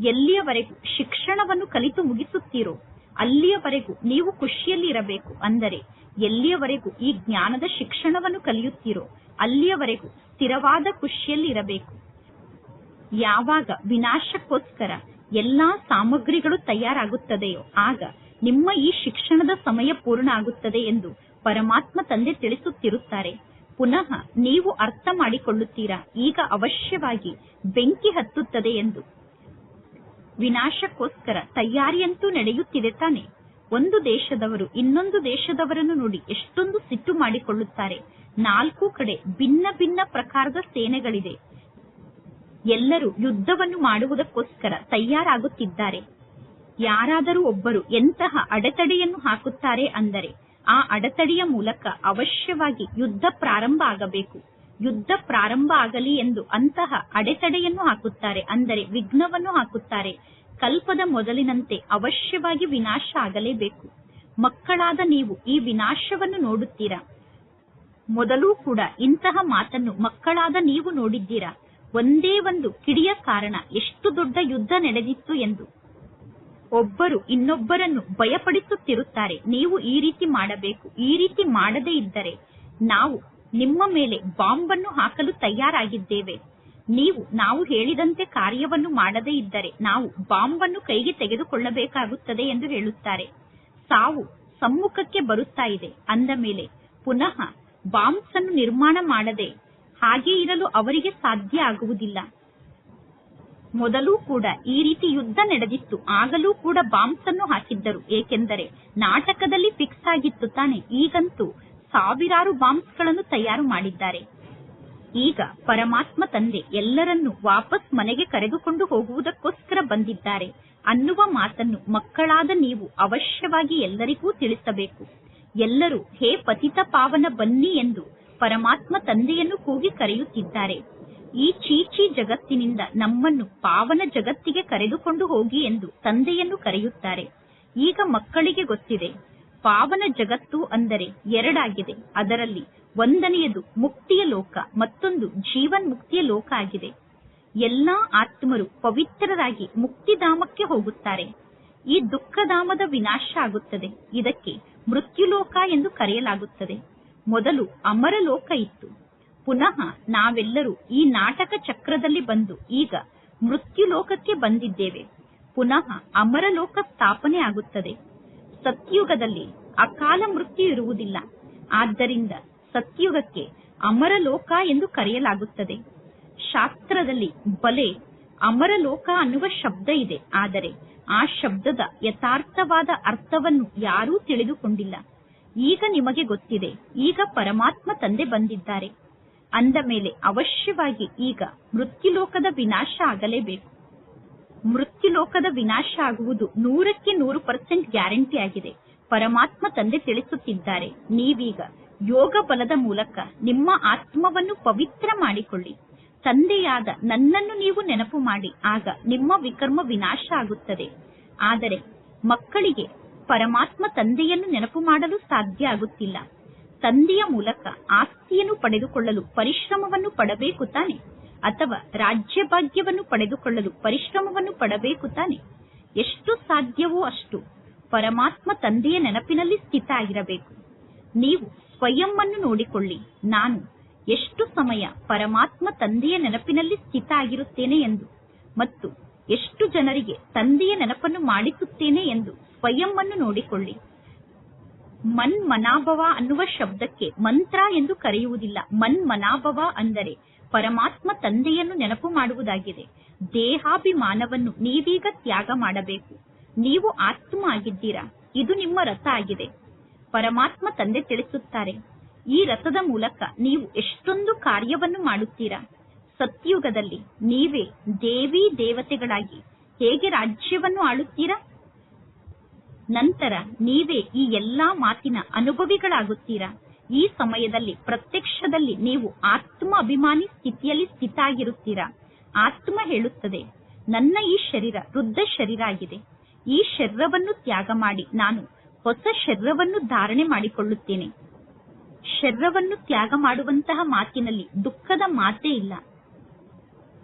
ಎಲ್ಲಿಯವರೆಗೂ ಶಿಕ್ಷಣವನ್ನು ಕಲಿತು ಮುಗಿಸುತ್ತೀರೋ, ಅಲ್ಲಿಯವರೆಗೂ ನೀವು ಖುಷಿಯಲ್ಲಿ ಇರಬೇಕು. ಅಂದರೆ, ಎಲ್ಲಿಯವರೆಗೂ ಈ ಜ್ಞಾನದ ಶಿಕ್ಷಣವನ್ನು ಕಲಿಯುತ್ತೀರೋ, ಅಲ್ಲಿಯವರೆಗೂ ಸ್ಥಿರವಾದ ಖುಷಿಯಲ್ಲಿ ಇರಬೇಕು. ಯಾವಾಗ ವಿನಾಶಕ್ಕೋಸ್ಕರ ಎಲ್ಲಾ ಸಾಮಗ್ರಿಗಳು ತಯಾರಾಗುತ್ತದೆಯೋ, ಆಗ ನಿಮ್ಮ ಈ ಶಿಕ್ಷಣದ ಸಮಯ ಪೂರ್ಣ ಆಗುತ್ತದೆ ಎಂದು ಪರಮಾತ್ಮ ತಂದೆ ತಿಳಿಸುತ್ತಿರುತ್ತಾರೆ. ಪುನಃ ನೀವು ಅರ್ಥ ಮಾಡಿಕೊಳ್ಳುತ್ತೀರಾ? ಈಗ ಅವಶ್ಯವಾಗಿ ಬೆಂಕಿ ಹತ್ತುತ್ತದೆ ಎಂದು. ವಿನಾಶಕ್ಕೋಸ್ಕರ ತಯಾರಿಯಂತೂ ನಡೆಯುತ್ತಿದೆ ತಾನೆ. ಒಂದು ದೇಶದವರು ಇನ್ನೊಂದು ದೇಶದವರನ್ನು ನೋಡಿ ಎಷ್ಟೊಂದು ಸಿಟ್ಟು ಮಾಡಿಕೊಳ್ಳುತ್ತಾರೆ. ನಾಲ್ಕು ಕಡೆ ಭಿನ್ನ ಭಿನ್ನ ಪ್ರಕಾರದ ಸೇನೆಗಳಿದೆ. ಎಲ್ಲರೂ ಯುದ್ಧವನ್ನು ಮಾಡುವುದಕ್ಕೋಸ್ಕರ ತಯಾರಾಗುತ್ತಿದ್ದಾರೆ. ಯಾರಾದರೂ ಒಬ್ಬರು ಎಂತಹ ಅಡೆತಡೆಯನ್ನು ಹಾಕುತ್ತಾರೆ ಅಂದರೆ ಆ ಅಡೆತಡೆಯ ಮೂಲಕ ಅವಶ್ಯವಾಗಿ ಯುದ್ಧ ಪ್ರಾರಂಭ ಆಗಬೇಕು. ಯುದ್ಧ ಪ್ರಾರಂಭ ಆಗಲಿ ಎಂದು ಅಂತಹ ಅಡೆತಡೆಯನ್ನು ಹಾಕುತ್ತಾರೆ. ಅಂದರೆ ವಿಘ್ನವನ್ನು ಹಾಕುತ್ತಾರೆ. ಕಲ್ಪದ ಮೊದಲಿನಂತೆ ಅವಶ್ಯವಾಗಿ ವಿನಾಶ ಆಗಲೇಬೇಕು. ಮಕ್ಕಳಾದ ನೀವು ಈ ವಿನಾಶವನ್ನು ನೋಡುತ್ತೀರಾ? ಮೊದಲೂ ಕೂಡ ಇಂತಹ ಮಾತನ್ನು ಮಕ್ಕಳಾದ ನೀವು ನೋಡಿದ್ದೀರಾ? ಒಂದೇ ಒಂದು ಕಿಡಿಯ ಕಾರಣ ಎಷ್ಟು ದೊಡ್ಡ ಯುದ್ಧ ನಡೆದಿತ್ತು ಎಂದು. ಒಬ್ಬರು ಇನ್ನೊಬ್ಬರನ್ನು ಭಯಪಡಿಸುತ್ತಿರುತ್ತಾರೆ. ನೀವು ಈ ರೀತಿ ಮಾಡಬೇಕು, ಈ ರೀತಿ ಮಾಡದೇ ಇದ್ದರೆ ನಾವು ನಿಮ್ಮ ಮೇಲೆ ಬಾಂಬನ್ನು ಹಾಕಲು ತಯಾರಾಗಿದ್ದೇವೆ. ನೀವು, ನಾವು ಹೇಳಿದಂತೆ ಕಾರ್ಯವನ್ನು ಮಾಡದೇ ಇದ್ದರೆ ನಾವು ಬಾಂಬನ್ನು ಕೈಗೆ ತೆಗೆದುಕೊಳ್ಳಬೇಕಾಗುತ್ತದೆ ಎಂದು ಹೇಳುತ್ತಾರೆ. ಸಾವು ಸಮ್ಮುಖಕ್ಕೆ ಬರುತ್ತಾ ಇದೆ. ಅಂದ ಮೇಲೆ, ಪುನಃ ಬಾಂಬ್ಸ್ ಅನ್ನು ನಿರ್ಮಾಣ ಮಾಡದೆ ಹಾಗೆ ಇರಲು ಅವರಿಗೆ ಸಾಧ್ಯ ಆಗುವುದಿಲ್ಲ. ಮೊದಲು ಕೂಡ ಈ ರೀತಿ ಯುದ್ಧ ನಡೆದಿತ್ತು. ಆಗಲೂ ಕೂಡ ಬಾಂಬ್ಸ್ ಅನ್ನು ಹಾಕಿದ್ದರು. ಏಕೆಂದರೆ ನಾಟಕದಲ್ಲಿ ಫಿಕ್ಸ್ ಆಗಿತ್ತು ತಾನೆ. ಈಗಂತೂ ಸಾವಿರಾರು ಬಾಂಬ್ಸ್ಗಳನ್ನು ತಯಾರು ಮಾಡಿದ್ದಾರೆ. ಈಗ ಪರಮಾತ್ಮ ತಂದೆ ಎಲ್ಲರನ್ನೂ ವಾಪಸ್ ಮನೆಗೆ ಕರೆದುಕೊಂಡು ಹೋಗುವುದಕ್ಕೋಸ್ಕರ ಬಂದಿದ್ದಾರೆ ಅನ್ನುವ ಮಾತನ್ನು ಮಕ್ಕಳಾದ ನೀವು ಅವಶ್ಯವಾಗಿ ಎಲ್ಲರಿಗೂ ತಿಳಿಸಬೇಕು. ಎಲ್ಲರೂ, ಹೇ ಪತಿತ ಪಾವನ ಬನ್ನಿ ಎಂದು ಪರಮಾತ್ಮ ತಂದೆಯನ್ನು ಕೂಗಿ ಕರೆಯುತ್ತಿದ್ದಾರೆ. ಈ ಚೀಚಿ ಜಗತ್ತಿನಿಂದ ನಮ್ಮನ್ನು ಪಾವನ ಜಗತ್ತಿಗೆ ಕರೆದುಕೊಂಡು ಹೋಗಿ ಎಂದು ತಂದೆಯನ್ನು ಕರೆಯುತ್ತಾರೆ. ಈಗ ಮಕ್ಕಳಿಗೆ ಗೊತ್ತಿದೆ ಪಾವನ ಜಗತ್ತು ಅಂದರೆ ಎರಡಾಗಿದೆ. ಅದರಲ್ಲಿ ಒಂದನೆಯದು ಮುಕ್ತಿಯ ಲೋಕ, ಮತ್ತೊಂದು ಜೀವನ್ ಮುಕ್ತಿಯ ಲೋಕ ಆಗಿದೆ. ಎಲ್ಲಾ ಆತ್ಮರು ಪವಿತ್ರರಾಗಿ ಮುಕ್ತಿಧಾಮಕ್ಕೆ ಹೋಗುತ್ತಾರೆ. ಈ ದುಃಖಧಾಮದ ವಿನಾಶ ಆಗುತ್ತದೆ. ಇದಕ್ಕೆ ಮೃತ್ಯುಲೋಕ ಎಂದು ಕರೆಯಲಾಗುತ್ತದೆ. ಮೊದಲು ಅಮರ ಲೋಕ ಇತ್ತು. ಪುನಃ ನಾವೆಲ್ಲರೂ ಈ ನಾಟಕ ಚಕ್ರದಲ್ಲಿ ಬಂದು ಈಗ ಮೃತ್ಯುಲೋಕಕ್ಕೆ ಬಂದಿದ್ದೇವೆ. ಪುನಃ ಅಮರಲೋಕ ಸ್ಥಾಪನೆ ಆಗುತ್ತದೆ. ಸತ್ಯುಗದಲ್ಲಿ ಅಕಾಲ ಮೃತ್ಯು ಇರುವುದಿಲ್ಲ. ಆದ್ದರಿಂದ ಸತ್ಯುಗಕ್ಕೆ ಅಮರಲೋಕ ಎಂದು ಕರೆಯಲಾಗುತ್ತದೆ. ಶಾಸ್ತ್ರದಲ್ಲಿ ಬಲೆ ಅಮರಲೋಕ ಅನ್ನುವ ಶಬ್ದ ಇದೆ. ಆದರೆ ಆ ಶಬ್ದದ ಯಥಾರ್ಥವಾದ ಅರ್ಥವನ್ನು ಯಾರೂ ತಿಳಿದುಕೊಂಡಿಲ್ಲ. ಈಗ ನಿಮಗೆ ಗೊತ್ತಿದೆ. ಈಗ ಪರಮಾತ್ಮ ತಂದೆ ಬಂದಿದ್ದಾರೆ. ಅಂದ ಮೇಲೆ ಅವಶ್ಯವಾಗಿ ಈಗ ಮೃತ್ಯುಲೋಕದ ವಿನಾಶ ಆಗಲೇಬೇಕು. ಮೃತ್ಯುಲೋಕದ ವಿನಾಶ ಆಗುವುದು ನೂರಕ್ಕೆ ನೂರು ಪರ್ಸೆಂಟ್ ಗ್ಯಾರಂಟಿ ಆಗಿದೆ. ಪರಮಾತ್ಮ ತಂದೆ ತಿಳಿಸುತ್ತಿದ್ದಾರೆ. ನೀವೀಗ ಯೋಗ ಬಲದ ಮೂಲಕ ನಿಮ್ಮ ಆತ್ಮವನ್ನು ಪವಿತ್ರ ಮಾಡಿಕೊಳ್ಳಿ. ತಂದೆಯಾದ ನನ್ನನ್ನು ನೀವು ನೆನಪು ಮಾಡಿ. ಆಗ ನಿಮ್ಮ ವಿಕರ್ಮ ವಿನಾಶ ಆಗುತ್ತದೆ. ಆದರೆ ಮಕ್ಕಳಿಗೆ ಪರಮಾತ್ಮ ತಂದೆಯನ್ನು ನೆನಪು ಮಾಡಲು ಸಾಧ್ಯ ಆಗುತ್ತಿಲ್ಲ. ತಂದೆಯ ಮೂಲಕ ಆಸ್ತಿಯನ್ನು ಪಡೆದುಕೊಳ್ಳಲು ಪರಿಶ್ರಮವನ್ನು ಪಡಬೇಕು ತಾನೆ. ಅಥವಾ ರಾಜ್ಯ ಭಾಗ್ಯವನ್ನು ಪಡೆದುಕೊಳ್ಳಲು ಪರಿಶ್ರಮವನ್ನು ಪಡಬೇಕು ತಾನೆ. ಎಷ್ಟು ಸಾಧ್ಯವೋ ಅಷ್ಟು ಪರಮಾತ್ಮ ತಂದೆಯ ನೆನಪಿನಲ್ಲಿ ಸ್ಥಿತ ಆಗಿರಬೇಕು. ನೀವು ಸ್ವಯಂ ಅನ್ನು ನೋಡಿಕೊಳ್ಳಿ. ನಾನು ಎಷ್ಟು ಸಮಯ ಪರಮಾತ್ಮ ತಂದೆಯ ನೆನಪಿನಲ್ಲಿ ಸ್ಥಿತ ಆಗಿರುತ್ತೇನೆ ಎಂದು ಮತ್ತು ಎಷ್ಟು ಜನರಿಗೆ ತಂದೆಯ ನೆನಪನ್ನು ಮಾಡಿಸುತ್ತೇನೆ ಎಂದು ಸ್ವಯಂ ನೋಡಿಕೊಳ್ಳಿ. ಮನ್ ಮನಾಭವ ಅನ್ನುವ ಶಬ್ದಕ್ಕೆ ಮಂತ್ರ ಎಂದು ಕರೆಯುವುದಿಲ್ಲ. ಮನ್ ಮನಾಭವ ಅಂದರೆ ಪರಮಾತ್ಮ ತಂದೆಯನ್ನು ನೆನಪು ಮಾಡುವುದಾಗಿದೆ. ದೇಹಾಭಿಮಾನವನ್ನು ನೀವೀಗ ತ್ಯಾಗ ಮಾಡಬೇಕು. ನೀವು ಆತ್ಮ ಆಗಿದ್ದೀರಾ? ಇದು ನಿಮ್ಮ ರಥ ಆಗಿದೆ. ಪರಮಾತ್ಮ ತಂದೆ ತಿಳಿಸುತ್ತಾರೆ, ಈ ರಥದ ಮೂಲಕ ನೀವು ಎಷ್ಟೊಂದು ಕಾರ್ಯವನ್ನು ಮಾಡುತ್ತೀರಾ? ಸತ್ಯುಗದಲ್ಲಿ ನೀವೇ ದೇವಿ ದೇವತೆಗಳಾಗಿ ಹೇಗೆ ರಾಜ್ಯವನ್ನು ಆಳುತ್ತೀರಾ? ನಂತರ ನೀವೇ ಈ ಎಲ್ಲಾ ಮಾತಿನ ಅನುಭವಿಗಳಾಗುತ್ತೀರಾ? ಈ ಸಮಯದಲ್ಲಿ, ಪ್ರತ್ಯಕ್ಷದಲ್ಲಿ ನೀವು ಆತ್ಮ ಅಭಿಮಾನಿ ಸ್ಥಿತಿಯಲ್ಲಿ ಸ್ಥಿತಾಗಿರುತ್ತೀರಾ? ಆತ್ಮ ಹೇಳುತ್ತದೆ, ನನ್ನ ಈ ಶರೀರ ವೃದ್ಧ ಶರೀರ ಆಗಿದೆ. ಈ ಶರೀರವನ್ನು ತ್ಯಾಗ ಮಾಡಿ ನಾನು ಹೊಸ ಶರೀರವನ್ನು ಧಾರಣೆ ಮಾಡಿಕೊಳ್ಳುತ್ತೇನೆ. ಶರೀರವನ್ನು ತ್ಯಾಗ ಮಾಡುವಂತಹ ಮಾತಿನಲ್ಲಿ ದುಃಖದ ಮಾತೇ ಇಲ್ಲ.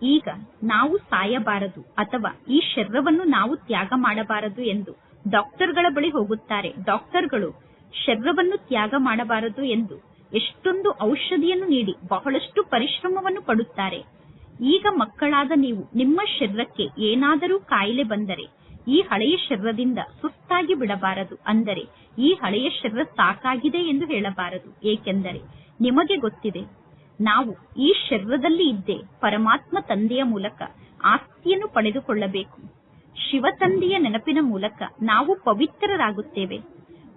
ಈಗ ನಾವು ಸಾಯಬಾರದು ಅಥವಾ ಈ ಶರೀರವನ್ನು ನಾವು ತ್ಯಾಗ ಮಾಡಬಾರದು ಎಂದು ಡಾಕ್ಟರ್ಗಳ ಬಳಿ ಹೋಗುತ್ತಾರೆ. ಡಾಕ್ಟರ್ಗಳು ಶರೀರವನ್ನು ತ್ಯಾಗ ಮಾಡಬಾರದು ಎಂದು ಎಷ್ಟೊಂದು ಔಷಧಿಯನ್ನು ನೀಡಿ ಬಹಳಷ್ಟು ಪರಿಶ್ರಮವನ್ನು ಪಡುತ್ತಾರೆ. ಈಗ ಮಕ್ಕಳಾದ ನೀವು ನಿಮ್ಮ ಶರೀರಕ್ಕೆ ಏನಾದರೂ ಕಾಯಿಲೆ ಬಂದರೆ ಈ ಹಳೆಯ ಶರೀರದಿಂದ ಸುಸ್ತಾಗಿ ಬಿಡಬಾರದು ಅಂದರೆ ಈ ಹಳೆಯ ಶರೀರ ಸಾಕಾಗಿದೆ ಎಂದು ಹೇಳಬಾರದು. ಏಕೆಂದರೆ ನಿಮಗೆ ಗೊತ್ತಿದೆ, ನಾವು ಈ ಶರೀರದಲ್ಲಿ ಇದ್ದೇ ಪರಮಾತ್ಮ ತಂದೆಯ ಮೂಲಕ ಆಸ್ತಿಯನ್ನು ಪಡೆದುಕೊಳ್ಳಬೇಕು. ಶಿವ ತಂದೆಯ ನೆನಪಿನ ಮೂಲಕ ನಾವು ಪವಿತ್ರರಾಗುತ್ತೇವೆ.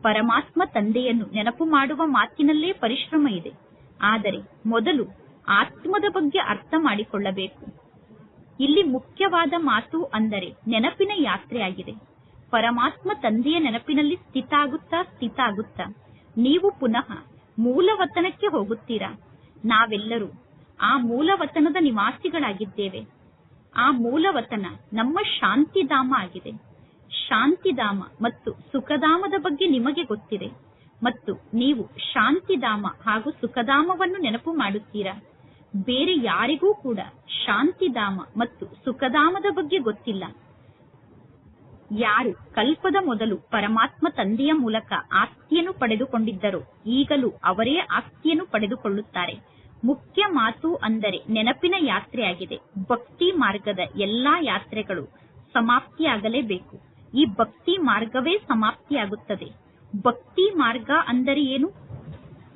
ಪರಮಾತ್ಮ ತಂದೆಯನ್ನು ನೆನಪು ಮಾಡುವ ಮಾತಿನಲ್ಲೇ ಪರಿಶ್ರಮ ಇದೆ. ಆದರೆ ಮೊದಲು ಆತ್ಮದ ಬಗ್ಗೆ ಅರ್ಥ ಮಾಡಿಕೊಳ್ಳಬೇಕು. ಇಲ್ಲಿ ಮುಖ್ಯವಾದ ಮಾತು ಅಂದರೆ ನೆನಪಿನ ಯಾತ್ರೆಯಾಗಿದೆ. ಪರಮಾತ್ಮ ತಂದೆಯ ನೆನಪಿನಲ್ಲಿ ಸ್ಥಿತ ಆಗುತ್ತಾ ಸ್ಥಿತ ಆಗುತ್ತಾ ನೀವು ಪುನಃ ಮೂಲವತನಕ್ಕೆ ಹೋಗುತ್ತೀರಾ? ನಾವೆಲ್ಲರೂ ಆ ಮೂಲವತನದ ನಿವಾಸಿಗಳಾಗಿದ್ದೇವೆ. ಆ ಮೂಲವತನ ನಮ್ಮ ಶಾಂತಿಧಾಮ ಆಗಿದೆ. ಶಾಂತಿಧಾಮ ಮತ್ತು ಸುಖಧಾಮದ ಬಗ್ಗೆ ನಿಮಗೆ ಗೊತ್ತಿದೆ. ಮತ್ತು ನೀವು ಶಾಂತಿಧಾಮ ಹಾಗೂ ಸುಖಧಾಮವನ್ನು ನೆನಪು ಮಾಡುತ್ತೀರಾ? ಬೇರೆ ಯಾರಿಗೂ ಕೂಡ ಶಾಂತಿಧಾಮ ಮತ್ತು ಸುಖಧಾಮದ ಬಗ್ಗೆ ಗೊತ್ತಿಲ್ಲ. ಯಾರು ಕಲ್ಪದ ಮೊದಲು ಪರಮಾತ್ಮ ತಂದೆಯ ಮೂಲಕ ಆಸ್ತಿಯನ್ನು ಪಡೆದುಕೊಂಡಿದ್ದರೋ, ಈಗಲೂ ಅವರೇ ಆಸ್ತಿಯನ್ನು ಪಡೆದುಕೊಳ್ಳುತ್ತಾರೆ. ಮುಖ್ಯ ಮಾತು ಅಂದರೆ ನೆನಪಿನ ಯಾತ್ರೆಯಾಗಿದೆ. ಭಕ್ತಿ ಮಾರ್ಗದ ಎಲ್ಲಾ ಯಾತ್ರೆಗಳು ಸಮಾಪ್ತಿಯಾಗಲೇಬೇಕು. ಈ ಭಕ್ತಿ ಮಾರ್ಗವೇ ಸಮಾಪ್ತಿಯಾಗುತ್ತದೆ. ಭಕ್ತಿ ಮಾರ್ಗ ಅಂದರೆ ಏನು?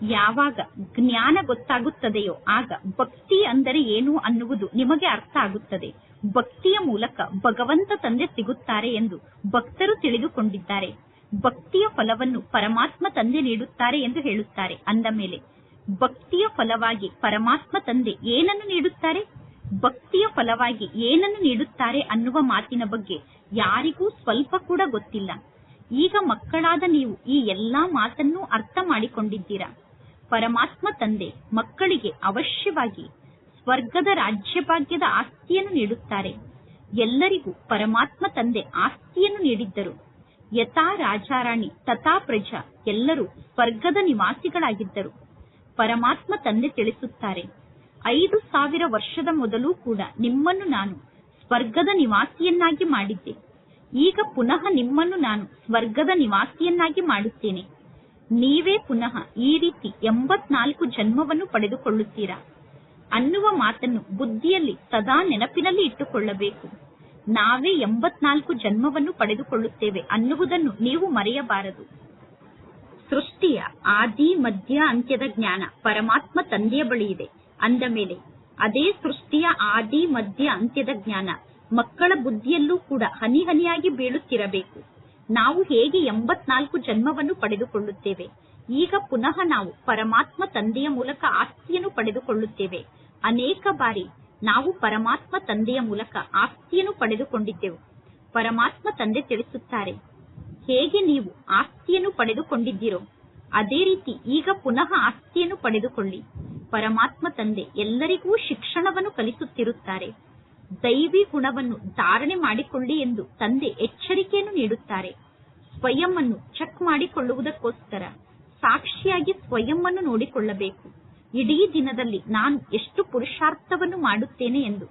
ಯಾವಾಗ ಜ್ಞಾನ ಗೊತ್ತಾಗುತ್ತದೆಯೋ ಆಗ ಭಕ್ತಿ ಅಂದರೆ ಏನು ಅನ್ನುವುದು ನಿಮಗೆ ಅರ್ಥ ಆಗುತ್ತದೆ. ಭಕ್ತಿಯ ಮೂಲಕ ಭಗವಂತ ತಂದೆ ಸಿಗುತ್ತಾರೆ ಎಂದು ಭಕ್ತರು ತಿಳಿದುಕೊಂಡಿದ್ದಾರೆ. ಭಕ್ತಿಯ ಫಲವನ್ನು ಪರಮಾತ್ಮ ತಂದೆ ನೀಡುತ್ತಾರೆ ಎಂದು ಹೇಳುತ್ತಾರೆ. ಅಂದ ಮೇಲೆ, ಭಕ್ತಿಯ ಫಲವಾಗಿ ಪರಮಾತ್ಮ ತಂದೆ ಏನನ್ನು ನೀಡುತ್ತಾರೆ? ಭಕ್ತಿಯ ಫಲವಾಗಿ ಏನನ್ನು ನೀಡುತ್ತಾರೆ ಅನ್ನುವ ಮಾತಿನ ಬಗ್ಗೆ ಯಾರಿಗೂ ಸ್ವಲ್ಪ ಕೂಡ ಗೊತ್ತಿಲ್ಲ. ಈಗ ಮಕ್ಕಳಾದ ನೀವು ಈ ಎಲ್ಲಾ ಮಾತನ್ನು ಅರ್ಥ ಮಾಡಿಕೊಂಡಿದ್ದೀರಾ? ಪರಮಾತ್ಮ ತಂದೆ ಮಕ್ಕಳಿಗೆ ಅವಶ್ಯವಾಗಿ ಸ್ವರ್ಗದ ರಾಜ್ಯಭಾಗ್ಯದ ಆಸ್ತಿಯನ್ನು ನೀಡುತ್ತಾರೆ. ಎಲ್ಲರಿಗೂ ಪರಮಾತ್ಮ ತಂದೆ ಆಸ್ತಿಯನ್ನು ನೀಡಿದ್ದರು. ಯಥಾ ರಾಜಾರಾಣಿ, ತಥಾ ಪ್ರಜಾ ಎಲ್ಲರೂ ಸ್ವರ್ಗದ ನಿವಾಸಿಗಳಾಗಿದ್ದರು. ಪರಮಾತ್ಮ ತಂದೆ ತಿಳಿಸುತ್ತಾರೆ, ಐದು ಸಾವಿರ ವರ್ಷದ ಮೊದಲು ಕೂಡ ನಿಮ್ಮನ್ನು ನಾನು ಸ್ವರ್ಗದ ನಿವಾಸಿಯನ್ನಾಗಿ ಮಾಡಿದ್ದೆ. ಈಗ ಪುನಃ ನಿಮ್ಮನ್ನು ನಾನು ಸ್ವರ್ಗದ ನಿವಾಸಿಯನ್ನಾಗಿ ಮಾಡುತ್ತೇನೆ. ನೀವೇ ಪುನಃ ಈ ರೀತಿ ಎಂಬತ್ನಾಲ್ಕು ಜನ್ಮವನ್ನು ಪಡೆದುಕೊಳ್ಳುತ್ತೀರಾ? ಅನ್ನುವ ಮಾತನ್ನು ಬುದ್ಧಿಯಲ್ಲಿ ಸದಾ ನೆನಪಿನಲ್ಲಿ ಇಟ್ಟುಕೊಳ್ಳಬೇಕು. ನಾವೇ ಎಂಬತ್ನಾಲ್ಕು ಜನ್ಮವನ್ನು ಪಡೆದುಕೊಳ್ಳುತ್ತೇವೆ ಅನ್ನುವುದನ್ನು ನೀವು ಮರೆಯಬಾರದು. ಸೃಷ್ಟಿಯ ಆದಿ ಮಧ್ಯ ಅಂತ್ಯದ ಜ್ಞಾನ ಪರಮಾತ್ಮ ತಂದೆಯ ಬಳಿ ಇದೆ. ಅಂದ ಮೇಲೆ ಅದೇ ಸೃಷ್ಟಿಯ ಆದಿ, ಮಧ್ಯ, ಅಂತ್ಯದ ಜ್ಞಾನ. ಮಕ್ಕಳ ಬುದ್ಧಿಯಲ್ಲೂ ಕೂಡ ಹನಿ ಹನಿಯಾಗಿ ಬೀಳುತ್ತಿರಬೇಕು. ನಾವು ಹೇಗೆ ಎಂಬತ್ನಾಲ್ಕು ಜನ್ಮವನ್ನು ಪಡೆದುಕೊಳ್ಳುತ್ತೇವೆ? ಈಗ ಪುನಃ ನಾವು ಪರಮಾತ್ಮ ತಂದೆಯ ಮೂಲಕ ಆಸ್ತಿಯನ್ನು ಪಡೆದುಕೊಳ್ಳುತ್ತೇವೆ. ಅನೇಕ ಬಾರಿ ನಾವು ಪರಮಾತ್ಮ ತಂದೆಯ ಮೂಲಕ ಆಸ್ತಿಯನ್ನು ಪಡೆದುಕೊಂಡಿದ್ದೆವು. ಪರಮಾತ್ಮ ತಂದೆ ತಿಳಿಸುತ್ತಾರೆ, ಹೇಗೆ ನೀವು ಆಸ್ತಿಯನ್ನು ಪಡೆದುಕೊಂಡಿದ್ದೀರೋ ಅದೇ ರೀತಿ ಈಗ ಪುನಃ ಆಸ್ತಿಯನ್ನು ಪಡೆದುಕೊಳ್ಳಿ. ಪರಮಾತ್ಮ ತಂದೆ ಎಲ್ಲರಿಗೂ ಶಿಕ್ಷಣವನ್ನು ಕಲಿಸುತ್ತಿರುತ್ತಾರೆ. ದೈವಿ ಗುಣವನ್ನು ಧಾರಣೆ ಮಾಡಿಕೊಳ್ಳಿ ಎಂದು ತಂದೆ ಎಚ್ಚರಿಕೆಯನ್ನು ನೀಡುತ್ತಾರೆ. ಸ್ವಯಂ ಅನ್ನು ಚೆಕ್ ಮಾಡಿಕೊಳ್ಳುವುದಕ್ಕೋಸ್ಕರ ಸಾಕ್ಷಿಯಾಗಿ ಸ್ವಯಂ ನೋಡಿಕೊಳ್ಳಬೇಕು. ಇಡೀ ದಿನದಲ್ಲಿ ನಾನು ಎಷ್ಟು ಪುರುಷಾರ್ಥವನ್ನು ಮಾಡುತ್ತೇನೆ ಎಂದು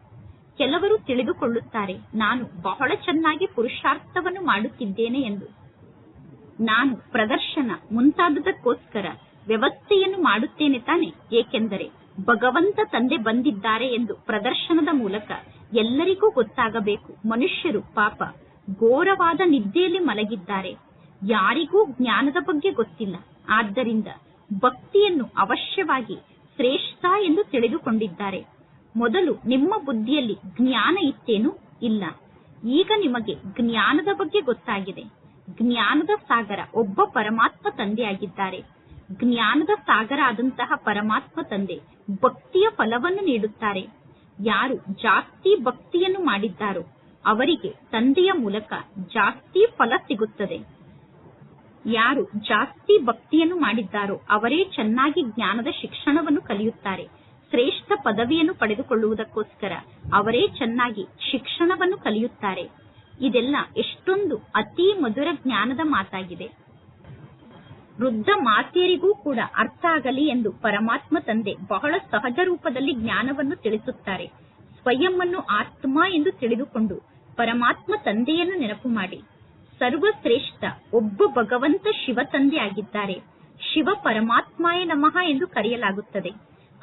ಕೆಲವರು ತಿಳಿದುಕೊಳ್ಳುತ್ತಾರೆ. ನಾನು ಬಹಳ ಚೆನ್ನಾಗಿ ಪುರುಷಾರ್ಥವನ್ನು ಮಾಡುತ್ತಿದ್ದೇನೆ ಎಂದು. ನಾನು ಪ್ರದರ್ಶನ ಮುಂತಾದದಕ್ಕೋಸ್ಕರ ವ್ಯವಸ್ಥೆಯನ್ನು ಮಾಡುತ್ತೇನೆ ತಾನೆ. ಏಕೆಂದರೆ ಭಗವಂತ ತಂದೆ ಬಂದಿದ್ದಾರೆ ಎಂದು ಪ್ರದರ್ಶನದ ಮೂಲಕ ಎಲ್ಲರಿಗೂ ಗೊತ್ತಾಗಬೇಕು. ಮನುಷ್ಯರು ಪಾಪ ಘೋರವಾದ ನಿದ್ದೆಯಲ್ಲಿ ಮಲಗಿದ್ದಾರೆ. ಯಾರಿಗೂ ಜ್ಞಾನದ ಬಗ್ಗೆ ಗೊತ್ತಿಲ್ಲ. ಆದ್ದರಿಂದ ಭಕ್ತಿಯನ್ನು ಅವಶ್ಯವಾಗಿ ಶ್ರೇಷ್ಠ ಎಂದು ತಿಳಿದುಕೊಂಡಿದ್ದಾರೆ. ಮೊದಲು ನಿಮ್ಮ ಬುದ್ಧಿಯಲ್ಲಿ ಜ್ಞಾನ ಇತ್ತೇನು ಇಲ್ಲ. ಈಗ ನಿಮಗೆ ಜ್ಞಾನದ ಬಗ್ಗೆ ಗೊತ್ತಾಗಿದೆ. ಜ್ಞಾನದ ಸಾಗರ ಒಬ್ಬ ಪರಮಾತ್ಮ ತಂದೆಯಾಗಿದ್ದಾರೆ. ಜ್ಞಾನದ ಸಾಗರ ಆದಂತಹ ಪರಮಾತ್ಮ ತಂದೆ ಭಕ್ತಿಯ ಫಲವನ್ನು ನೀಡುತ್ತಾರೆ. ಯಾರು ಜಾಸ್ತಿ ಭಕ್ತಿಯನ್ನು ಮಾಡಿದ್ದಾರೋ ಅವರಿಗೆ ತಂದೆಯ ಮೂಲಕ ಜಾಸ್ತಿ ಫಲ ಸಿಗುತ್ತದೆ. ಯಾರು ಜಾಸ್ತಿ ಭಕ್ತಿಯನ್ನು ಮಾಡಿದ್ದಾರೋ ಅವರೇ ಚೆನ್ನಾಗಿ ಜ್ಞಾನದ ಶಿಕ್ಷಣವನ್ನು ಕಲಿಯುತ್ತಾರೆ. ಶ್ರೇಷ್ಠ ಪದವಿಯನ್ನು ಪಡೆದುಕೊಳ್ಳುವುದಕ್ಕೋಸ್ಕರ ಅವರೇ ಚೆನ್ನಾಗಿ ಶಿಕ್ಷಣವನ್ನು ಕಲಿಯುತ್ತಾರೆ. ಇದೆಲ್ಲ ಎಷ್ಟೊಂದು ಅತಿ ಮಧುರ ಜ್ಞಾನದ ಮಾತಾಗಿದೆ. ವೃದ್ಧ ಮಾತೆಯರಿಗೂ ಕೂಡ ಅರ್ಥ ಆಗಲಿ ಎಂದು ಪರಮಾತ್ಮ ತಂದೆ ಬಹಳ ಸಹಜ ರೂಪದಲ್ಲಿ ಜ್ಞಾನವನ್ನು ತಿಳಿಸುತ್ತಾರೆ. ಸ್ವಯಂ ಅನ್ನು ಆತ್ಮ ಎಂದು ತಿಳಿದುಕೊಂಡು ಪರಮಾತ್ಮ ತಂದೆಯನ್ನು ನೆನಪು ಮಾಡಿ. ಸರ್ವಶ್ರೇಷ್ಠ, ಒಬ್ಬ ಭಗವಂತ ಶಿವ ತಂದೆ ಆಗಿದ್ದಾರೆ. ಶಿವ ಪರಮಾತ್ಮಾಯ ನಮಃ ಎಂದು ಕರೆಯಲಾಗುತ್ತದೆ.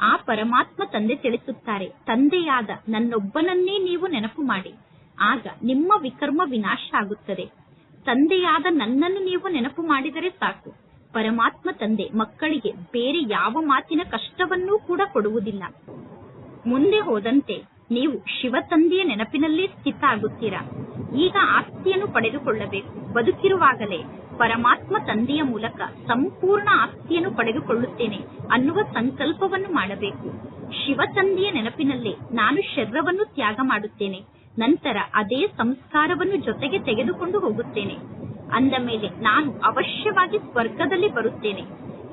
ಆ ಪರಮಾತ್ಮ ತಂದೆ ತಿಳಿಸುತ್ತಾರೆ, ತಂದೆಯಾದ ನನ್ನೊಬ್ಬನನ್ನೇ ನೀವು ನೆನಪು ಮಾಡಿ. ಆಗ ನಿಮ್ಮ ವಿಕರ್ಮ ವಿನಾಶ ಆಗುತ್ತದೆ. ತಂದೆಯಾದ ನನ್ನನ್ನು ನೀವು ನೆನಪು ಮಾಡಿದರೆ ಸಾಕು. ಪರಮಾತ್ಮ ತಂದೆ ಮಕ್ಕಳಿಗೆ ಬೇರೆ ಯಾವ ಮಾತಿನ ಕಷ್ಟವನ್ನೂ ಕೂಡ ಕೊಡುವುದಿಲ್ಲ. ಮುಂದೆ ಹೋದಂತೆ ನೀವು ಶಿವ ತಂದೆಯ ನೆನಪಿನಲ್ಲೇ ಸ್ಥಿತ ಆಗುತ್ತೀರಾ. ಈಗ ಆಸ್ತಿಯನ್ನು ಪಡೆದುಕೊಳ್ಳಬೇಕು. ಬದುಕಿರುವಾಗಲೇ ಪರಮಾತ್ಮ ತಂದೆಯ ಮೂಲಕ ಸಂಪೂರ್ಣ ಆಸ್ತಿಯನ್ನು ಪಡೆದುಕೊಳ್ಳುತ್ತೇನೆ ಅನ್ನುವ ಸಂಕಲ್ಪವನ್ನು ಮಾಡಬೇಕು. ಶಿವ ತಂದೆಯ ನೆನಪಿನಲ್ಲೇ ನಾನು ಶರೀರವನ್ನು ತ್ಯಾಗ ಮಾಡುತ್ತೇನೆ. ನಂತರ ಅದೇ ಸಂಸ್ಕಾರವನ್ನು ಜೊತೆಗೆ ತೆಗೆದುಕೊಂಡು ಹೋಗುತ್ತೇನೆ. ಅಂದ ಮೇಲೆ ನಾನು ಅವಶ್ಯವಾಗಿ ಸ್ವರ್ಗದಲ್ಲಿ ಬರುತ್ತೇನೆ.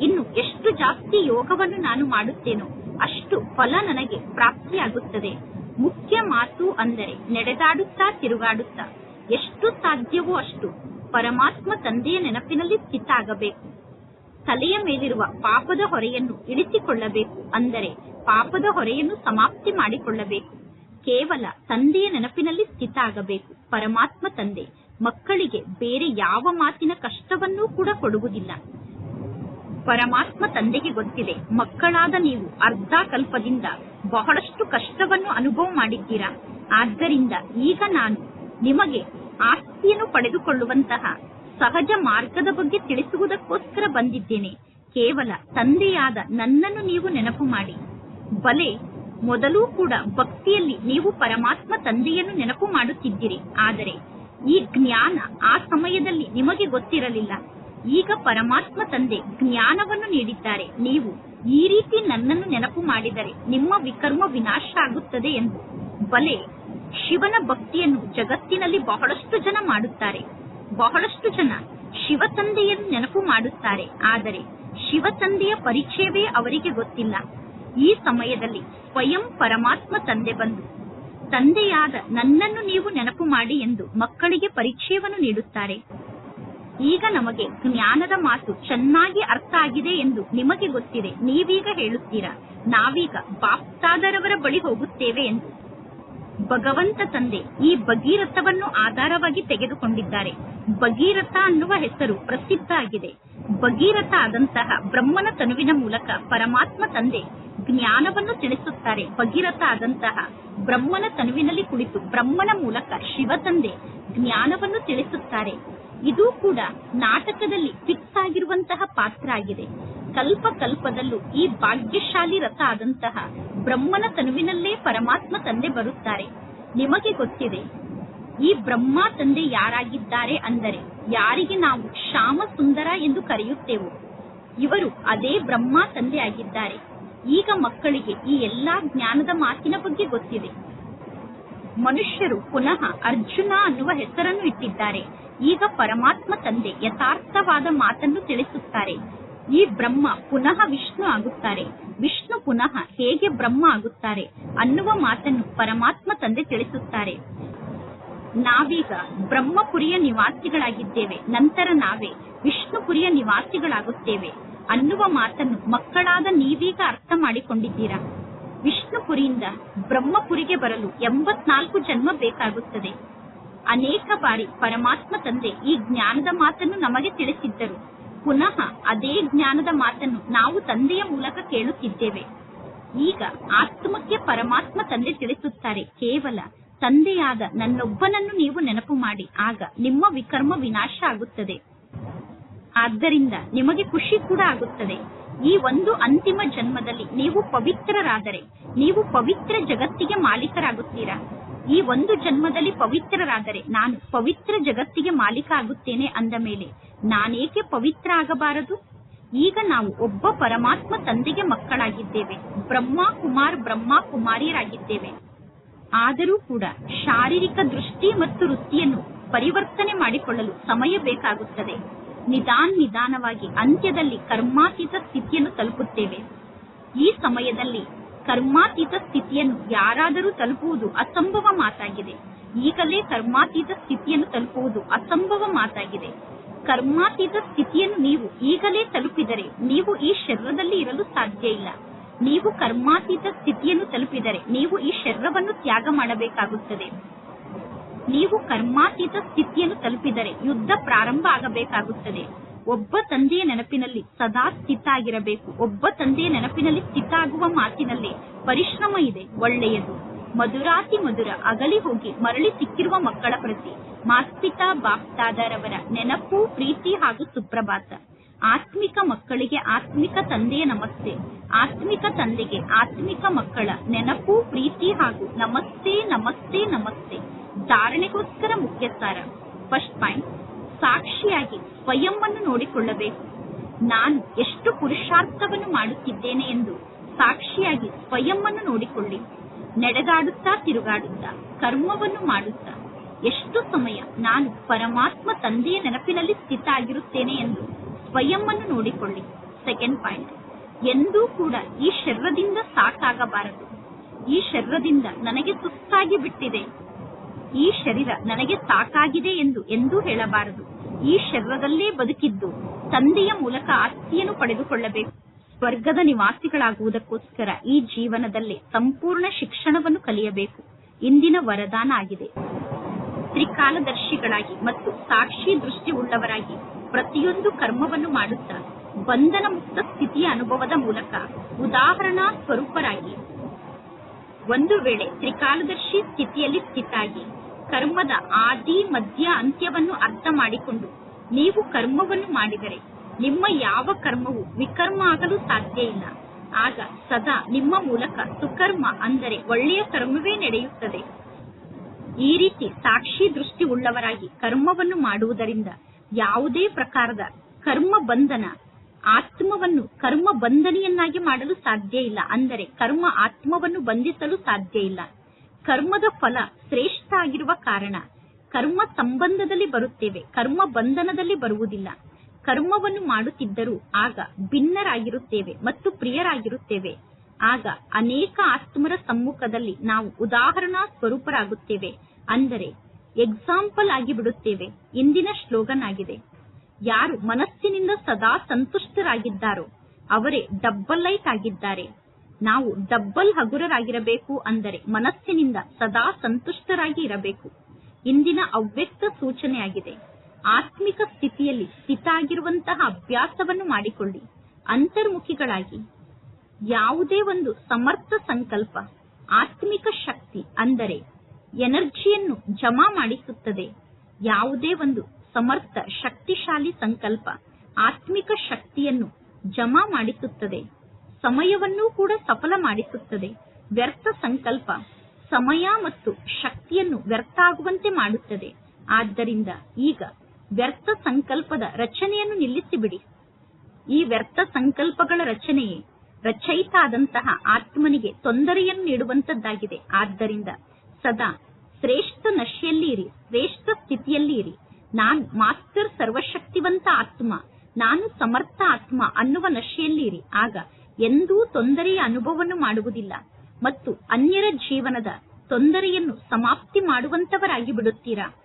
ಇನ್ನು ಎಷ್ಟು ಜಾಸ್ತಿ ಯೋಗವನ್ನು ನಾನು ಮಾಡುತ್ತೇನೋ ಅಷ್ಟು ಫಲ ನನಗೆ ಪ್ರಾಪ್ತಿಯಾಗುತ್ತದೆ. ಮುಖ್ಯ ಮಾತು ಅಂದರೆ ನಡೆದಾಡುತ್ತಾ ತಿರುಗಾಡುತ್ತಾ ಎಷ್ಟು ಸಾಧ್ಯವೋ ಅಷ್ಟು ಪರಮಾತ್ಮ ತಂದೆಯ ನೆನಪಿನಲ್ಲಿ ಸ್ಥಿತಾಗಬೇಕು. ತಲೆಯ ಮೇಲಿರುವ ಪಾಪದ ಹೊರೆಯನ್ನು ಇಳಿಸಿಕೊಳ್ಳಬೇಕು ಅಂದರೆ ಪಾಪದ ಹೊರೆಯನ್ನು ಸಮಾಪ್ತಿ ಮಾಡಿಕೊಳ್ಳಬೇಕು. ಕೇವಲ ತಂದೆಯ ನೆನಪಿನಲ್ಲಿ ಸ್ಥಿತ ಆಗಬೇಕು. ಪರಮಾತ್ಮ ತಂದೆ, ಮಕ್ಕಳಿಗೆ ಬೇರೆ ಯಾವ ಮಾತಿನ ಕಷ್ಟವನ್ನೂ ಕೂಡ ಕೊಡುವುದಿಲ್ಲ. ಪರಮಾತ್ಮ ತಂದೆಗೆ ಗೊತ್ತಿದೆ, ಮಕ್ಕಳಾದ ನೀವು ಅರ್ಧ ಕಲ್ಪದಿಂದ ಬಹಳಷ್ಟು ಕಷ್ಟವನ್ನು ಅನುಭವ ಮಾಡಿದ್ದೀರಾ? ಆದ್ದರಿಂದ ಈಗ ನಾನು ನಿಮಗೆ ಆಸ್ತಿಯನ್ನು ಪಡೆದುಕೊಳ್ಳುವಂತಹ ಸಹಜ ಮಾರ್ಗದ ಬಗ್ಗೆ ತಿಳಿಸುವುದಕ್ಕೋಸ್ಕರ ಬಂದಿದ್ದೇನೆ. ಕೇವಲ ತಂದೆಯಾದ ನನ್ನನ್ನು ನೀವು ನೆನಪು ಮಾಡಿ. ಬಲೆ ಮೊದಲೂ ಕೂಡ ಭಕ್ತಿಯಲ್ಲಿ ನೀವು ಪರಮಾತ್ಮ ತಂದೆಯನ್ನು ನೆನಪು ಮಾಡುತ್ತಿದ್ದೀರಿ. ಆದರೆ ಈ ಜ್ಞಾನ ಆ ಸಮಯದಲ್ಲಿ ನಿಮಗೆ ಗೊತ್ತಿರಲಿಲ್ಲ. ಈಗ ಪರಮಾತ್ಮ ತಂದೆ ಜ್ಞಾನವನ್ನು ನೀಡಿದ್ದಾರೆ. ನೀವು ಈ ರೀತಿ ನನ್ನನ್ನು ನೆನಪು ಮಾಡಿದರೆ ನಿಮ್ಮ ವಿಕರ್ಮ ವಿನಾಶ ಆಗುತ್ತದೆ ಎಂದು. ಬಲೆ, ಶಿವನ ಭಕ್ತಿಯನ್ನು ಜಗತ್ತಿನಲ್ಲಿ ಬಹಳಷ್ಟು ಜನ ಮಾಡುತ್ತಾರೆ. ಬಹಳಷ್ಟು ಜನ ಶಿವ ತಂದೆಯನ್ನು ನೆನಪು ಮಾಡುತ್ತಾರೆ. ಆದರೆ ಶಿವ ತಂದೆಯ ಪರಿಚಯವೇ ಅವರಿಗೆ ಗೊತ್ತಿಲ್ಲ. ಈ ಸಮಯದಲ್ಲಿ ಸ್ವಯಂ ಪರಮಾತ್ಮ ತಂದೆ ಬಂದು, ತಂದೆಯಾದ ನನ್ನನ್ನು ನೀವು ನೆನಪು ಮಾಡಿ ಎಂದು ಮಕ್ಕಳಿಗೆ ಪರಿಚಯವನ್ನು ನೀಡುತ್ತಾರೆ. ಈಗ ನಮಗೆ ಜ್ಞಾನದ ಮಾತು ಚೆನ್ನಾಗಿ ಅರ್ಥ ಆಗಿದೆ ಎಂದು ನಿಮಗೆ ಗೊತ್ತಿದೆ, ನೀವೀಗ ಹೇಳುತ್ತೀರಾ, ನಾವೀಗ ಬಾಪ್ತಾದರವರ ಬಳಿ ಹೋಗುತ್ತೇವೆ ಎಂದು. ಭಗವಂತ ತಂದೆ ಈ ಭಗೀರಥವನ್ನು ಆಧಾರವಾಗಿ ತೆಗೆದುಕೊಂಡಿದ್ದಾರೆ. ಭಗೀರಥ ಅನ್ನುವ ಹೆಸರು ಪ್ರಸಿದ್ಧ ಆಗಿದೆ. ಭಗೀರಥ ಆದಂತಹ ಬ್ರಹ್ಮನ ತನುವಿನ ಮೂಲಕ ಪರಮಾತ್ಮ ತಂದೆ ಜ್ಞಾನವನ್ನು ತಿಳಿಸುತ್ತಾರೆ. ಭಗೀರಥ ಆದಂತಹ ಬ್ರಹ್ಮನ ತನುವಿನಲ್ಲಿ ಕುಳಿತು ಬ್ರಹ್ಮನ ಮೂಲಕ ಶಿವ ತಂದೆ ಜ್ಞಾನವನ್ನು ತಿಳಿಸುತ್ತಾರೆ. ಇದು ಕೂಡ ನಾಟಕದಲ್ಲಿ ಫಿಕ್ಸ್ ಆಗಿರುವಂತಹ ಪಾತ್ರ ಆಗಿದೆ ಕಲ್ಪ ಕಲ್ಪದಲ್ಲೂ ಈ ಭಾಗ್ಯಶಾಲಿ ರಥ ಆದಂತಹ ಬ್ರಹ್ಮನ ತನುವಿನಲ್ಲೇ ಪರಮಾತ್ಮ ತಂದೆ ಬರುತ್ತಾರೆ. ನಿಮಗೆ ಗೊತ್ತಿದೆ, ಈ ಬ್ರಹ್ಮ ತಂದೆ ಯಾರಾಗಿದ್ದಾರೆ ಅಂದರೆ ಯಾರಿಗೆ ನಾವು ಶ್ಯಾಮ ಸುಂದರ ಎಂದು ಕರೆಯುತ್ತೇವೋ, ಇವರು ಅದೇ ಬ್ರಹ್ಮ ತಂದೆ ಆಗಿದ್ದಾರೆ ಈಗ ಮಕ್ಕಳಿಗೆ ಈ ಎಲ್ಲಾ ಜ್ಞಾನದ ಮಾತಿನ ಬಗ್ಗೆ ಗೊತ್ತಿದೆ. ಮನುಷ್ಯರು ಪುನಃ ಅರ್ಜುನ ಅನ್ನುವ ಹೆಸರನ್ನು ಇಟ್ಟಿದ್ದಾರೆ. ಈಗ ಪರಮಾತ್ಮ ತಂದೆ ಯಥಾರ್ಥವಾದ ಮಾತನ್ನು ತಿಳಿಸುತ್ತಾರೆ. ಈ ಬ್ರಹ್ಮ ಪುನಃ ವಿಷ್ಣು ಆಗುತ್ತಾರೆ. ವಿಷ್ಣು ಪುನಃ ಹೇಗೆ ಬ್ರಹ್ಮ ಆಗುತ್ತಾರೆ ಅನ್ನುವ ಮಾತನ್ನು ಪರಮಾತ್ಮ ತಂದೆ ತಿಳಿಸುತ್ತಾರೆ. ನಾವೀಗ ಬ್ರಹ್ಮಪುರಿಯ ನಿವಾಸಿಗಳಾಗಿದ್ದೇವೆ. ನಂತರ ನಾವೇ ವಿಷ್ಣುಪುರಿಯ ನಿವಾಸಿಗಳಾಗುತ್ತೇವೆ. ಅನ್ನುವ ಮಾತನ್ನು ಮಕ್ಕಳಾದ ನೀವೀಗ ಅರ್ಥ ಮಾಡಿಕೊಂಡಿದ್ದೀರಾ? ವಿಷ್ಣುಪುರಿಯಿಂದ ಬ್ರಹ್ಮಪುರಿಗೆ ಬರಲು ಎಂಬತ್ನಾಲ್ಕು ಜನ್ಮ ಬೇಕಾಗುತ್ತದೆ. ಅನೇಕ ಬಾರಿ ಪರಮಾತ್ಮ ತಂದೆ ಈ ಜ್ಞಾನದ ಮಾತನ್ನು ನಮಗೆ ತಿಳಿಸಿದ್ದರು. ಪುನಃ ಅದೇ ಜ್ಞಾನದ ಮಾತನ್ನು ನಾವು ತಂದೆಯ ಮೂಲಕ ಕೇಳುತ್ತಿದ್ದೇವೆ. ಈಗ ಆತ್ಮಕ್ಕೆ ಪರಮಾತ್ಮ ತಂದೆ ತಿಳಿಸುತ್ತಾರೆ. ಕೇವಲ ತಂದೆಯಾದ ನನ್ನೊಬ್ಬನನ್ನು ನೀವು ನೆನಪು ಮಾಡಿ, ಆಗ ನಿಮ್ಮ ವಿಕರ್ಮ ವಿನಾಶ ಆಗುತ್ತದೆ. ಆದ್ದರಿಂದ ನಿಮಗೆ ಖುಷಿ ಕೂಡ ಆಗುತ್ತದೆ. ಈ ಒಂದು ಅಂತಿಮ ಜನ್ಮದಲ್ಲಿ ನೀವು ಪವಿತ್ರರಾದರೆ, ನೀವು ಪವಿತ್ರ ಜಗತ್ತಿಗೆ ಮಾಲೀಕರಾಗುತ್ತೀರಾ? ಈ ಒಂದು ಜನ್ಮದಲ್ಲಿ ಪವಿತ್ರರಾದರೆ ನಾನು ಪವಿತ್ರ ಜಗತ್ತಿಗೆ ಮಾಲೀಕ ಆಗುತ್ತೇನೆ ಅಂದ ಮೇಲೆ ನಾನೇಕೆ ಪವಿತ್ರ ಆಗಬಾರದು? ಈಗ ನಾವು ಒಬ್ಬ ಪರಮಾತ್ಮ ತಂದೆಗೆ ಮಕ್ಕಳಾಗಿದ್ದೇವೆ, ಬ್ರಹ್ಮ ಕುಮಾರ್ ಬ್ರಹ್ಮ ಕುಮಾರಿಯರಾಗಿದ್ದೇವೆ. ಆದರೂ ಕೂಡ ಶಾರೀರಿಕ ದೃಷ್ಟಿ ಮತ್ತು ವೃತ್ತಿಯನ್ನು ಪರಿವರ್ತನೆ ಮಾಡಿಕೊಳ್ಳಲು ಸಮಯ ಬೇಕಾಗುತ್ತದೆ. ನಿಧಾನ್ ನಿಧಾನವಾಗಿ ಅಂತ್ಯದಲ್ಲಿ ಕರ್ಮಾತೀತ ಸ್ಥಿತಿಯನ್ನು ತಲುಪುತ್ತೇವೆ. ಈ ಸಮಯದಲ್ಲಿ ಕರ್ಮಾತೀತ ಸ್ಥಿತಿಯನ್ನು ಯಾರಾದರೂ ತಲುಪುವುದು ಅಸಂಭವ ಮಾತಾಗಿದೆ. ಈಗಲೇ ಕರ್ಮಾತೀತ ಸ್ಥಿತಿಯನ್ನು ತಲುಪುವುದು ಅಸಂಭವ ಮಾತಾಗಿದೆ. ಕರ್ಮಾತೀತ ಸ್ಥಿತಿಯನ್ನು ನೀವು ಈಗಲೇ ತಲುಪಿದರೆ ನೀವು ಈ ಶರೀರದಲ್ಲಿ ಇರಲು ಸಾಧ್ಯ ಇಲ್ಲ. ನೀವು ಕರ್ಮಾತೀತ ಸ್ಥಿತಿಯನ್ನು ತಲುಪಿದರೆ ನೀವು ಈ ಶರೀರವನ್ನು ತ್ಯಾಗ ಮಾಡಬೇಕಾಗುತ್ತದೆ. ನೀವು ಕರ್ಮಾತೀತ ಸ್ಥಿತಿಯನ್ನು ತಲುಪಿದರೆ ಯುದ್ಧ ಪ್ರಾರಂಭ ಆಗಬೇಕಾಗುತ್ತದೆ. ಒಬ್ಬ ತಂದೆಯ ನೆನಪಿನಲ್ಲಿ ಸದಾ ಸ್ಥಿತ ಆಗಿರಬೇಕು ಒಬ್ಬ ತಂದೆಯ ನೆನಪಿನಲ್ಲಿ ಸ್ಥಿತ ಆಗುವ ಮಾತಿನಲ್ಲಿ ಪರಿಶ್ರಮ ಇದೆ, ಒಳ್ಳೆಯದು. ಮಧುರಾತಿ ಮಧುರ ಅಗಲಿ ಹೋಗಿ ಮರಳಿ ಸಿಕ್ಕಿರುವ ಮಕ್ಕಳ ಪ್ರತಿ ಮಾಸ್ತಿತಾ ಬಾಪ್ತಾದರವರ ನೆನಪು, ಪ್ರೀತಿ ಹಾಗೂ ಸುಪ್ರಭಾತ. ಆತ್ಮಿಕ ಮಕ್ಕಳಿಗೆ ಆತ್ಮಿಕ ತಂದೆಯ ನಮಸ್ತೆ. ಆತ್ಮಿಕ ತಂದೆಗೆ ಆತ್ಮಿಕ ಮಕ್ಕಳ ನೆನಪು, ಪ್ರೀತಿ ಹಾಗೂ ನಮಸ್ತೆ ನಮಸ್ತೆ ನಮಸ್ತೆ. ಧಾರಣೆಗೋಸ್ಕರ ಮುಖ್ಯ ಸಾರ ಫಸ್ಟ್ ಪಾಯಿಂಟ್ ಸಾಕ್ಷಿಯಾಗಿ ಸ್ವಯಂವನ್ನು ನೋಡಿಕೊಳ್ಳಬೇಕು. ನಾನು ಎಷ್ಟು ಪುರುಷಾರ್ಥವನ್ನು ಮಾಡುತ್ತಿದ್ದೇನೆ ಎಂದು ಸಾಕ್ಷಿಯಾಗಿ ಸ್ವಯಂವನ್ನು ನೋಡಿಕೊಳ್ಳಿ. ನಡೆದಾಡುತ್ತಾ ತಿರುಗಾಡುತ್ತಾ, ಕರ್ಮವನ್ನು ಮಾಡುತ್ತಾ, ಎಷ್ಟು ಸಮಯ ನಾನು ಪರಮಾತ್ಮ ತಂದೆಯ ನೆನಪಿನಲ್ಲಿ ಸ್ಥಿತ ಆಗಿರುತ್ತೇನೆ ಎಂದು ಸ್ವಯಂವನ್ನು ನೋಡಿಕೊಳ್ಳಿ. ಸೆಕೆಂಡ್ ಪಾಯಿಂಟ್ ಎಂದೂ ಕೂಡ ಈ ಶರೀರದಿಂದ ಸಾಕಾಗಬಾರದು. ಈ ಶರೀರದಿಂದ ನನಗೆ ಸುಸ್ತಾಗಿ ಬಿಟ್ಟಿದೆ. ಈ ಶರೀರ ನನಗೆ ಸಾಕಾಗಿದೆ ಎಂದು, ಎಂದೂ ಹೇಳಬಾರದು. ಈ ಶರೀರದಲ್ಲೇ ಬದುಕಿದ್ದು ತಂದೆಯ ಮೂಲಕ ಆಸ್ತಿಯನ್ನು ಪಡೆದುಕೊಳ್ಳಬೇಕು. ಸ್ವರ್ಗದ ನಿವಾಸಿಗಳಾಗುವುದಕ್ಕೋಸ್ಕರ ಈ ಜೀವನದಲ್ಲೇ ಸಂಪೂರ್ಣ ಶಿಕ್ಷಣವನ್ನು ಕಲಿಯಬೇಕು. ಇಂದಿನ ವರದಾನ ಆಗಿದೆ. ತ್ರಿಕಾಲದರ್ಶಿಗಳಾಗಿ ಮತ್ತು ಸಾಕ್ಷಿ ದೃಷ್ಟಿ ಉಳ್ಳವರಾಗಿ ಪ್ರತಿಯೊಂದು ಕರ್ಮವನ್ನು ಮಾಡುತ್ತಾ ಬಂಧನ ಮುಕ್ತ ಸ್ಥಿತಿಯ ಅನುಭವದ ಮೂಲಕ ಉದಾಹರಣಾ ಸ್ವರೂಪರಾಗಿ ಒಂದು ವೇಳೆ ತ್ರಿಕಾಲದರ್ಶಿ ಸ್ಥಿತಿಯಲ್ಲಿ ಸ್ಥಿತಾಗಿ ಕರ್ಮದ ಆದಿ, ಮಧ್ಯ, ಅಂತ್ಯವನ್ನು ಅರ್ಥ ಮಾಡಿಕೊಂಡು ನೀವು ಕರ್ಮವನ್ನು ಮಾಡಿದರೆ ನಿಮ್ಮ ಯಾವ ಕರ್ಮವು ವಿಕರ್ಮ ಆಗಲು ಸಾಧ್ಯ ಇಲ್ಲ. ಆಗ ಸದಾ ನಿಮ್ಮ ಮೂಲಕ ಸುಕರ್ಮ ಅಂದರೆ ಒಳ್ಳೆಯ ಕರ್ಮವೇ ನಡೆಯುತ್ತದೆ. ಈ ರೀತಿ ಸಾಕ್ಷಿ ದೃಷ್ಟಿ ಉಳ್ಳವರಾಗಿ ಕರ್ಮವನ್ನು ಮಾಡುವುದರಿಂದ ಯಾವುದೇ ಪ್ರಕಾರದ ಕರ್ಮ ಬಂಧನ, ಆತ್ಮವನ್ನು ಕರ್ಮ ಬಂಧನಿಯನ್ನಾಗಿ ಮಾಡಲು ಸಾಧ್ಯ ಇಲ್ಲ. ಅಂದರೆ ಕರ್ಮ ಆತ್ಮವನ್ನು ಬಂಧಿಸಲು ಸಾಧ್ಯ ಇಲ್ಲ. ಕರ್ಮದ ಫಲ ಶ್ರೇಷ್ಠ ಆಗಿರುವ ಕಾರಣ. ಕರ್ಮ ಸಂಬಂಧದಲ್ಲಿ ಬರುತ್ತೇವೆ, ಕರ್ಮ ಬಂಧನದಲ್ಲಿ ಬರುವುದಿಲ್ಲ. ಕರ್ಮವನ್ನು ಮಾಡುತ್ತಿದ್ದರೂ ಆಗ ಭಿನ್ನರಾಗಿರುತ್ತೇವೆ ಮತ್ತು ಪ್ರಿಯರಾಗಿರುತ್ತೇವೆ. ಆಗ ಅನೇಕ ಆತ್ಮರ ಸಮ್ಮುಖದಲ್ಲಿ ನಾವು ಉದಾಹರಣಾ ಸ್ವರೂಪರಾಗುತ್ತೇವೆ, ಅಂದರೆ ಎಕ್ಸಾಂಪಲ್ ಆಗಿ ಬಿಡುತ್ತೇವೆ ಇಂದಿನ ಶ್ಲೋಗನ್ ಆಗಿದೆ ಯಾರು ಮನಸ್ಸಿನಿಂದ ಸದಾ ಸಂತುಷ್ಟರಾಗಿದ್ದಾರೋ, ಅವರೇ ಡಬ್ಬಲ್ ಲೈಟ್ ಆಗಿದ್ದಾರೆ. ನಾವು ಡಬ್ಬಲ್ ಹಗುರರಾಗಿರಬೇಕು ಅಂದರೆ ಮನಸ್ಸಿನಿಂದ ಸದಾ ಸಂತುಷ್ಟರಾಗಿ ಇರಬೇಕು. ಇಂದಿನ ಅವ್ಯಕ್ತ ಸೂಚನೆಯಾಗಿದೆ. ಆತ್ಮಿಕ ಸ್ಥಿತಿಯಲ್ಲಿ ಸ್ಥಿತ ಆಗಿರುವಂತಹ ಅಭ್ಯಾಸವನ್ನು ಮಾಡಿಕೊಳ್ಳಿ. ಅಂತರ್ಮುಖಿಗಳಾಗಿ. ಯಾವುದೇ ಒಂದು ಸಮರ್ಥ ಸಂಕಲ್ಪ, ಆತ್ಮಿಕ ಶಕ್ತಿ ಅಂದರೆ ಎನರ್ಜಿಯನ್ನು ಜಮಾ ಮಾಡಿಸುತ್ತದೆ. ಯಾವುದೇ ಒಂದು ಸಮರ್ಥ ಶಕ್ತಿಶಾಲಿ ಸಂಕಲ್ಪ, ಆತ್ಮಿಕ ಶಕ್ತಿಯನ್ನು ಜಮಾ ಮಾಡಿಸುತ್ತದೆ. ಸಮಯವನ್ನೂ ಕೂಡ ಸಫಲ ಮಾಡಿಸುತ್ತದೆ. ವ್ಯರ್ಥ ಸಂಕಲ್ಪ ಸಮಯ ಮತ್ತು ಶಕ್ತಿಯನ್ನು ವ್ಯರ್ಥ ಆಗುವಂತೆ ಮಾಡುತ್ತದೆ. ಆದ್ದರಿಂದ ಈಗ ವ್ಯರ್ಥ ಸಂಕಲ್ಪದ ರಚನೆಯನ್ನು ನಿಲ್ಲಿಸಿಬಿಡಿ. ಈ ವ್ಯರ್ಥ ಸಂಕಲ್ಪಗಳ ರಚನೆಯೇ ರಚಯಿತಾದಂತಹ ಆತ್ಮನಿಗೆ ತೊಂದರೆಯನ್ನು ನೀಡುವಂತದ್ದಾಗಿದೆ. ಆದ್ದರಿಂದ ಸದಾ ಶ್ರೇಷ್ಠ ನಶೆಯಲ್ಲಿ ಇರಿ ಶ್ರೇಷ್ಠ ಸ್ಥಿತಿಯಲ್ಲಿ ಇರಿ ನಾನು ಮಾಸ್ಟರ್ ಸರ್ವಶಕ್ತಿವಂತ ಆತ್ಮ, ನಾನು ಸಮರ್ಥ ಆತ್ಮ ಅನ್ನುವ ನಶೆಯಲ್ಲಿ ಇರಿ ಆಗ ಎಂದೂ ತೊಂದರೆಯ ಅನುಭವವನ್ನು ಮಾಡುವುದಿಲ್ಲ ಮತ್ತು ಅನ್ಯರ ಜೀವನದ ತೊಂದರೆಯನ್ನು ಸಮಾಪ್ತಿ ಮಾಡುವಂತವರಾಗಿ ಬಿಡುತ್ತೀರಾ?